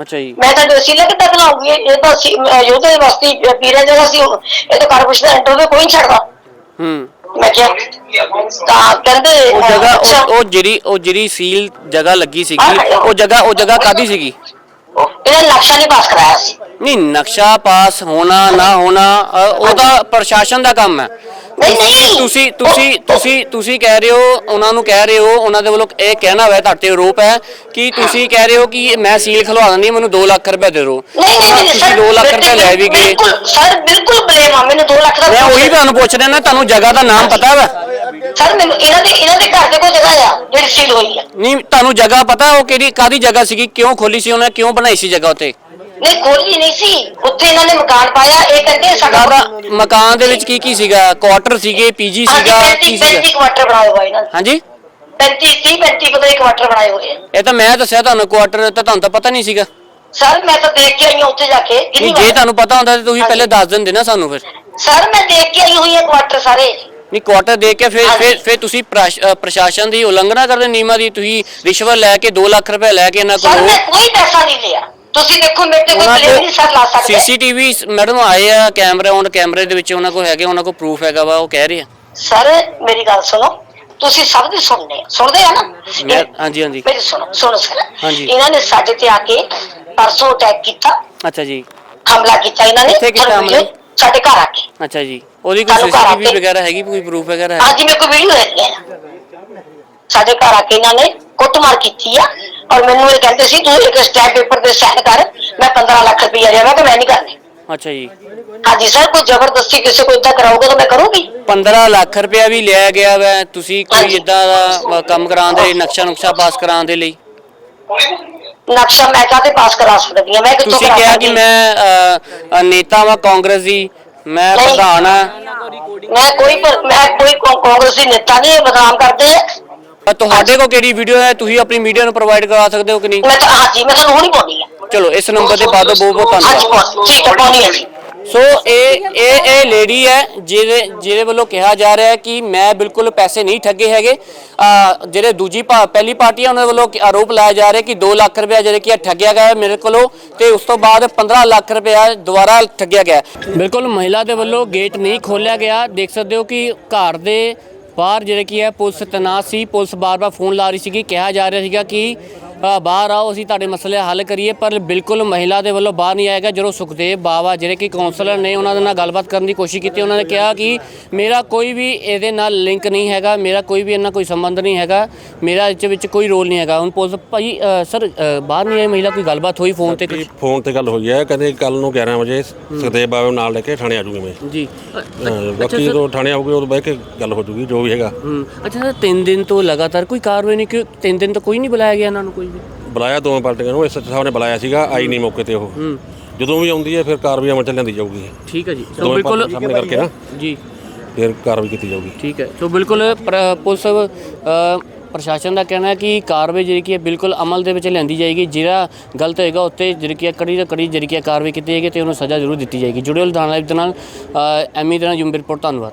ਅੱਛਾ ਜੀ। ਮੈਂ ਤੁਹਾਡੇ ਵਸੀਲੇ ਕਿੱਦਾਂ ਖਿਲਾਉਂਗੀ ਇਹ ਤਾਂ ਅਸੀਂ, ਅਹ, ਯੋਧੇ ਦੇ ਵਸਤੀ ਪੀਰਾਂ ਜਿਹੜਾ ਸੀ ਇਹ ਤਾਂ ਕਰ ਪੁੱਛਦਾ ਇੰਟਰਵਿਊ ਕੋਈ ਨਹੀਂ ਛੱਡਦਾ। ਹੂੰ। ਮੈਂ ਕਿਹਾ ਤਾਂ ਕਹਿੰਦੇ ਉਹ ਜਗ੍ਹਾ ਅੱਛਾ, ਉਹ- ਉਹ ਜਿਹੜੀ ਉਹ ਜਿਹੜੀ ਸੀਲ ਜਗ੍ਹਾ ਲੱਗੀ ਸੀਗੀ ਉਹ ਜਗ੍ਹਾ ਉਹ ਜਗ੍ਹਾ ਕਾਦੀ ਸੀਗੀ? ਇਹਨੇ ਨਕਸ਼ਾ ਨਹੀਂ ਪਾਸ ਕਰਾਇਆ ਸੀ। ਨਹੀਂ ਨਕਸ਼ਾ ਪਾਸ ਹੋਣਾ ਨਾ ਹੋਣਾ ਅ, ਉਹਦਾ ਪ੍ਰਸ਼ਾਸਨ ਦਾ ਕੰਮ ਹੈ। ਨਹੀਂ ਨਹੀਂ। ਤੁਸੀਂ ਤੁਸੀਂ ਤੁਸੀਂ ਤੁਸੀਂ ਕਹਿ ਰਹੇ ਹੋ ਉਹਨਾਂ ਨੂੰ ਕਹਿ ਰਹੇ ਹੋ ਉਹਨਾਂ ਦੇ ਵੱਲੋਂ ਇਹ ਕਹਿਣਾ ਹੋਇਆ ਤੁਹਾਡੇ ਆਰੋਪ ਹੈ ਕਿ ਤੁਸੀਂ ਕਹਿ ਰਹੇ ਹੋ ਕਿ ਮੈਂ ਸੀਲ ਖਲਵਾ ਦਿੰਦੀ ਹਾਂ, ਮੈਨੂੰ 2 ਲੱਖ ਰੁਪਏ ਦੇ ਦਿਓ। ਨਹੀਂ ਨਹੀਂ ਨਹੀਂ ਤੁਸੀਂ 2 ਲੱਖ ਰੁਪਏ ਲੈ ਵੀ ਗਏ। ਬਿਲਕੁਲ ਸਰ ਬਿਲਕੁਲ ਬਲੇਮ ਆ ਮੈਨੂੰ 2 ਲੱਖ ਦਾ ਮੈਂ ਉਹੀ ਤੁਹਾਨੂੰ ਪੁੱਛ ਰਿਹਾ ਨਾ ਤੁਹਾਨੂੰ ਜਗ੍ਹਾ ਦਾ ਨਾਮ ਪਤਾ ਵਾ? ਸਰ ਮੈਨੂੰ ਇਹਨਾਂ ਦੇ ਇਹਨਾਂ ਦੇ ਘਰ ਦੇ ਕੋਲ ਜਗ੍ਹਾ ਆ ਜਿਹੜੀ ਸੀਲ ਹੋਈ ਆ। ਨਹੀਂ ਤੁਹਾਨੂੰ ਜਗ੍ਹਾ ਪਤਾ ਉਹ ਕਿਹੜੀ ਕਾਦੀ ਜਗ੍ਹਾ ਸੀਗੀ ਕਿਉਂ ਖੋਲੀ ਸੀ ਉਹਨੇ ਕਿਉਂ ਬਣਾਈ ਸੀ ਜਗ੍ਹਾ ਉੱਤੇ ਨਹੀਂ ਖੋਲੀ ਨਹੀਂ ਸੀ। ਉੱਥੇ ਇਹਨਾਂ ਨੇ ਮਕਾਨ ਪਾਇਆ ਇਹ ਕਹਿੰਦੇ ਸਾਡਾ ਮਕਾਨ ਦੇ ਵਿੱਚ ਕੀ ਕੀ ਸੀਗਾ? ਕੁਆਟਰ ਸੀਗੇ ਪੀਜੀ ਹਾਂਜੀ, ਸੀਗਾ 35 ਕੀ ਸੀਗਾ? 35 ਕੁਆਟਰ ਬਣਾਏ ਹੋਏ ਇਹਨਾਂ ਨੇ ਹਾਂਜੀ 35 30 35 ਪਤਾ ਨਹੀਂ ਕੁਆਟਰ ਬਣਾਏ ਹੋਏ ਇਹ ਤਾਂ ਮੈਂ ਦੱਸਿਆ ਤੁਹਾਨੂੰ ਕੁਆਟਰ ਤਾਂ ਤੁਹਾਨੂੰ ਤਾਂ ਪਤਾ ਨਹੀਂ ਸੀਗਾ। ਸਰ ਮੈਂ ਤਾਂ ਦੇਖ ਕੇ ਆਈ ਹਾਂ ਉੱਥੇ ਜਾ ਕੇ ਕਿੰਨੀ ਨਹੀਂ ਜੇ ਵਾਰ। ਤੁਹਾਨੂੰ ਪਤਾ ਹੁੰਦਾ ਤਾਂ ਤੁਸੀਂ ਪਹਿਲੇ ਦੱਸ ਦਿੰਦੇ ਨਾ ਸਾਨੂੰ ਫਿਰ। ਸਰ ਮੈਂ ਦੇਖ ਕੇ ਆਈ ਹੋਈ ਹਾਂ ਕੁਆਟਰ ਸਾਰੇ। ਨਹੀਂ ਕੁਆਟਰ ਦੇ ਕੇ ਫਿਰ। ਫਿਰ ਫਿਰ ਤੁਸੀਂ ਪ੍ਰਸ਼- ਅ, ਪ੍ਰਸ਼ਾਸਨ ਦੀ ਉਲੰਘਣਾ ਕਰਦੇ ਨਿਯਮਾਂ ਦੀ ਤੁਸੀਂ ਰਿਸ਼ਵਤ ਲੈ ਕੇ 2 ਲੱਖ ਰੁਪਏ ਲੈ ਕੇ ਇਹਨਾਂ ਸਰ ਕੋਲੋਂ ਮੈਂ ਕੋਈ ਪੈਸਾ ਨਹੀਂ ਲਿਆ। ਤੁਸੀਂ ਦੇਖੋ ਮੇਰੇ ਤੇ ਕੋਈ ਬਲੇਮ ਨਹੀਂ ਸਰ ਲਾ ਸਕਦੇ। ਸੀਸੀਟੀਵੀ ਮੈਡਮ ਆਏ ਆ ਕੈਮਰਾ ਔਨ ਕੈਮਰੇ ਦੇ ਵਿੱਚ ਉਹਨਾਂ ਕੋਲ ਹੈਗੇ ਉਹਨਾਂ ਕੋਲ ਪ੍ਰੂਫ ਹੈਗਾ ਵਾ ਉਹ ਕਹਿ ਰਹੇ ਆ। ਸਰ ਮੇਰੀ ਗੱਲ ਸੁਣੋ ਤੁਸੀਂ ਸਭ ਦੀ ਸੁਣਦੇ ਆ ਸੁਣਦੇ ਆ ਨਾ? ਹਾਂਜੀ ਹਾਂਜੀ। ਮੇਰੀ ਸੁਣੋ ਸੁਣੋ ਸਰ। ਹਾਂਜੀ। ਇਹਨਾਂ ਨੇ ਸਾਡੇ ਤੇ ਆ ਕੇ ਪਰਸੋਂ ਅਟੈਕ ਕੀਤਾ। ਅੱਛਾ ਜੀ। ਹਮਲਾ ਕੀਤਾ ਇਹਨਾਂ ਨੇ ਸਾਡੇ ਘਰ ਆ ਕੇ। ਅੱਛਾ ਜੀ। ਉਹਦੀ ਕੋਈ ਸੀਸੀਟੀਵੀ ਵਗੈਰਾ ਹੈਗੀ ਕੋਈ ਪ੍ਰੂਫ ਵਗੈਰਾ ਹੈ ਅੱਜ ਮੇਰੇ ਕੋਲ ਵੀਡੀਓ ਹੈਗੀ ਹੈ ਸਾਡੇ ਘਰ ਆ ਕੇ ਇਹਨਾਂ ਨੇ ਕੁੱਟਮਾਰ ਕੀਤੀ ਆ ਔਰ ਮੈਨੂੰ ਇਹ ਕਹਿੰਦੇ ਸੀ ਤੂੰ ਇੱਕ ਸਟੈਂਪ ਪੇਪਰ ਤੇ ਸਾਈਨ ਕਰ ਮੈਂ 15 ਲੱਖ ਰੁਪਈਆ ਮੈਂ ਕਿ ਮੈਂ ਨਹੀਂ ਕਰਨੀ। ਅੱਛਾ ਜੀ। ਹਾਂਜੀ ਸਰ ਕੋਈ ਜ਼ਬਰਦਸਤੀ ਕਿਸੇ को ਇਦਾਂ ਕਰਾਓਗੇ ਤਾਂ ਮੈਂ ਕਰੂੰਗੀ। 15 ਲੱਖ ਰੁਪਇਆ ਵੀ ਲਿਆ ਗਿਆ ਵਾ ਤੁਸੀਂ ਕੋਈ। ਇਦਾਂ ਦਾ ਕੰਮ ਕਰਾਉਣ ਦੇ ਨਕਸ਼ਾ ਨੁਕਸ਼ਾ ਪਾਸ ਕਰਾਉਣ ਦੇ ਲਈ? ਨਕਸ਼ਾ ਮੈਂ ਕਾਹਤੇ ਪਾਸ ਕਰਾ ਸਕਦੀ ਹਾਂ ਮੈਂ ਕਿੱਥੋਂ ਤੁਸੀਂ ਕਿਹਾ ਕਿ? ਮੈਂ ਅ, ਅ, ਨੇਤਾ ਵਾਂ ਕਾਂਗਰਸ ਦੀ ਮੈਂ ਨਹੀਂ। ਪ੍ਰਧਾਨ ਆ। ਮੈਂ ਕੋਈ ਪਰ- ਮੈਂ ਕੋਈ ਕੌ- ਕਾਂਗਰਸੀ ਨੇਤਾ ਨਹੀਂ ਇਹ ਬਦਨਾਮ ਕਰਦੇ ਆ। ਤੁਹਾਡੇ ਕੋਲ ਕਿਹੜੀ ਵੀਡੀਓ ਹੈ? ਤੁਸੀਂ ਆਪਣੀ ਮੀਡੀਆ ਨੂੰ ਪ੍ਰੋਵਾਈਡ ਕਰਾ ਸਕਦੇ ਹੋ ਕਿ ਨਹੀਂ? ਮੈਂ ਤਾਂ ਹਾਂਜੀ ਮੈਂ ਤੁਹਾਨੂੰ ਹੁਣੀ ਪਾਉਣੀ ਆ। ਚਲੋ ਇਸ ਨੰਬਰ ਤੇ ਪਾ ਦਿਓ ਬਹੁਤ ਬਹੁਤ ਹਾਂਜੀ ਧੰਨਵਾਦ ਪਾਉਣੀ- ਠੀਕ ਹੈ ਪਾਉਣੀ ਹੈ ਜੀ। ਸੋ ਇਹ ਇਹ ਇਹ ਲੇਡੀ ਹੈ ਜਿਹਦੇ ਜਿਹਦੇ ਵੱਲੋਂ ਕਿਹਾ ਜਾ ਰਿਹਾ ਹੈ ਕਿ ਮੈਂ ਬਿਲਕੁਲ ਪੈਸੇ ਨਹੀਂ ਠੱਗੇ ਹੈਗੇ। ਆ ਜਿਹੜੇ ਦੂਜੀ ਪਹਿਲੀ ਪਾਰਟੀ ਹੈ ਉਹਨਾਂ ਵੱਲੋਂ ਕਿ ਆਰੋਪ ਲਾਇਆ ਜਾ ਰਿਹਾ ਕਿ 2 ਲੱਖ ਰੁਪਇਆ ਜਿਹੜੇ ਕਿ ਇਹ ਠੱਗਿਆ ਗਿਆ ਹੈ ਮੇਰੇ ਕੋਲੋਂ ਤੇ ਉਸ ਤੋਂ ਬਾਅਦ 15 ਲੱਖ ਰੁਪਇਆ ਦੁਬਾਰਾ ਠੱਗਿਆ ਗਿਆ ਹੈ। ਬਿਲਕੁਲ ਮਹਿਲਾ ਦੇ ਵੱਲੋਂ ਗੇਟ ਨਹੀਂ ਖੋਲਿਆ ਗਿਆ। ਦੇਖ ਸਕਦੇ ਹੋ ਕਿ ਘਰ ਦੇ ਬਾਹਰ, ਜਿਹੜੇ ਕੀ ਹੈ, ਪੁਲਿਸ ਤੈਨਾਤ ਸੀ। ਪੁਲਿਸ ਬਾਰ-ਬਾਰ ਫੋਨ ਲਾ ਰਹੀ ਸੀਗੀ। ਕਿਹਾ ਜਾ ਰਿਹਾ ਸੀਗਾ ਕਿ ਬਾਹਰ ਆਓ ਅਸੀਂ ਤੁਹਾਡੇ ਮਸਲੇ ਹੱਲ ਕਰੀਏ ਪਰ ਬਿਲਕੁਲ ਮਹਿਲਾ ਦੇ ਵੱਲੋਂ ਬਾਹਰ ਨਹੀਂ ਆਏਗਾ ਜਦੋਂ ਸੁਖਦੇਵ ਬਾਵਾ ਜਿਹੜੇ ਕਿ ਕਾਉਂਸਲਰ ਨੇ ਉਹਨਾਂ ਦੇ ਨਾਲ ਗੱਲਬਾਤ ਕਰਨ ਦੀ ਕੋਸ਼ਿਸ਼ ਕੀਤੀ ਉਹਨਾਂ ਨੇ ਕਿਹਾ ਕਿ ਮੇਰਾ ਕੋਈ ਵੀ ਇਹਦੇ ਨਾਲ ਲਿੰਕ ਨਹੀਂ ਹੈਗਾ ਮੇਰਾ ਕੋਈ ਵੀ ਇਹਨਾਂ ਕੋਈ ਸੰਬੰਧ ਨਹੀਂ ਹੈਗਾ ਮੇਰਾ ਇਸ ਵਿੱਚ ਕੋਈ ਰੋਲ ਨਹੀਂ ਹੈਗਾ। ਹੁਣ ਪੁਲਿਸ ਭਾਈ ਸਰ ਬਾਹਰ ਨਹੀਂ ਆਈ ਮਹਿਲਾ ਕੋਈ ਗੱਲਬਾਤ ਹੋਈ ਫੋਨ ਤੇ ਫੋਨ ਤੇ ਗੱਲ ਹੋਈ ਹੈ ਕਹਿੰਦੇ ਕੱਲ ਨੂੰ 11 ਵਜੇ ਸੁਖਦੇਵ ਨੂੰ ਨਾਲ ਲੈ ਕੇ ਥਾਣੇ ਆ ਜੂਗੀ ਮੈਂ। ਜੀ। ਬਾਕੀ ਜਦੋਂ ਥਾਣੇ ਆਊਗੇ ਉਦੋਂ ਬਹਿ ਕੇ ਗੱਲ ਹੋ ਜੂਗੀ ਜੋ ਵੀ ਹੈਗਾ। ਹੂੰ ਅੱਛਾ ਸਰ ਤਿੰਨ ਦਿਨ ਤੋਂ ਲਗਾਤਾਰ ਕੋਈ ਕਾਰਵਾਈ ਨਹੀਂ ਕਿ ਤਿੰਨ ਦਿਨ ਤੋਂ ਕੋਈ ਨਹੀਂ ਬੁਲਾਇਆ ਗਿਆ ਇਹਨਾਂ ਨੂੰ ਕੋਈ? ਬੁਲਾਇਆ ਦੋਵੇਂ ਪਾਰਟੀਆਂ ਨੂੰ ਐਸਐਚ ਸਾਹਿਬ ਨੇ ਬੁਲਾਇਆ ਸੀਗਾ ਆਈ ਨਹੀਂ ਮੌਕੇ ਤੇ ਉਹ। ਜਦੋਂ ਵੀ ਆਉਂਦੀ ਹੈ ਫਿਰ ਕਾਰਵਾਈ ਅਮਲ ਚ ਲਿਆਂਦੀ ਜਾਊਗੀ। ਠੀਕ ਹੈ ਜੀ। ਸੋ ਦੋਵੇਂ ਬਿਲਕੁਲ ਪਾਰਟੀਆਂ ਸਾਹਮਣੇ ਕਰਕੇ ਨਾ ਜੀ। ਫਿਰ ਕਾਰਵਾਈ ਕੀਤੀ ਜਾਊਗੀ। ਠੀਕ ਹੈ। ਸੋ ਬਿਲਕੁਲ ਪ੍ਰ- ਪੁਲਿਸ ਅ, ਪ੍ਰਸ਼ਾਸਨ ਦਾ ਕਹਿਣਾ ਹੈ ਕਿ ਕਾਰਵਾਈ ਜਿਹੜੀ ਕੀ ਹੈ ਬਿਲਕੁਲ ਅਮਲ ਦੇ ਵਿੱਚ ਲੈਂਦੀ ਜਾਏਗੀ। ਜਿਹੜਾ ਗਲਤ ਹੋਏਗਾ ਉੱਤੇ ਜਿਹੜੀ ਕੀ ਹੈ ਕੜੀ ਤੋਂ ਕੜੀ ਜਿਹੜੀ ਕੀ ਹੈ ਕਾਰਵਾਈ ਕੀਤੀ ਜਾਏਗੀ ਤੇ ਉਹਨੂੰ ਸਜ਼ਾ ਜ਼ਰੂਰ ਦਿੱਤੀ ਜਾਏਗੀ। ਜੁੜਿਓ ਲੁਧਿਆਣਾ ਲਾਈਵ ਦੇ ਨਾਲ। ਅ, ਐਮੀ ਦੇ ਨਾਲ ਜੁੰਬੇ ਰਿਪੋਰਟ ਧੰਨਵਾਦ।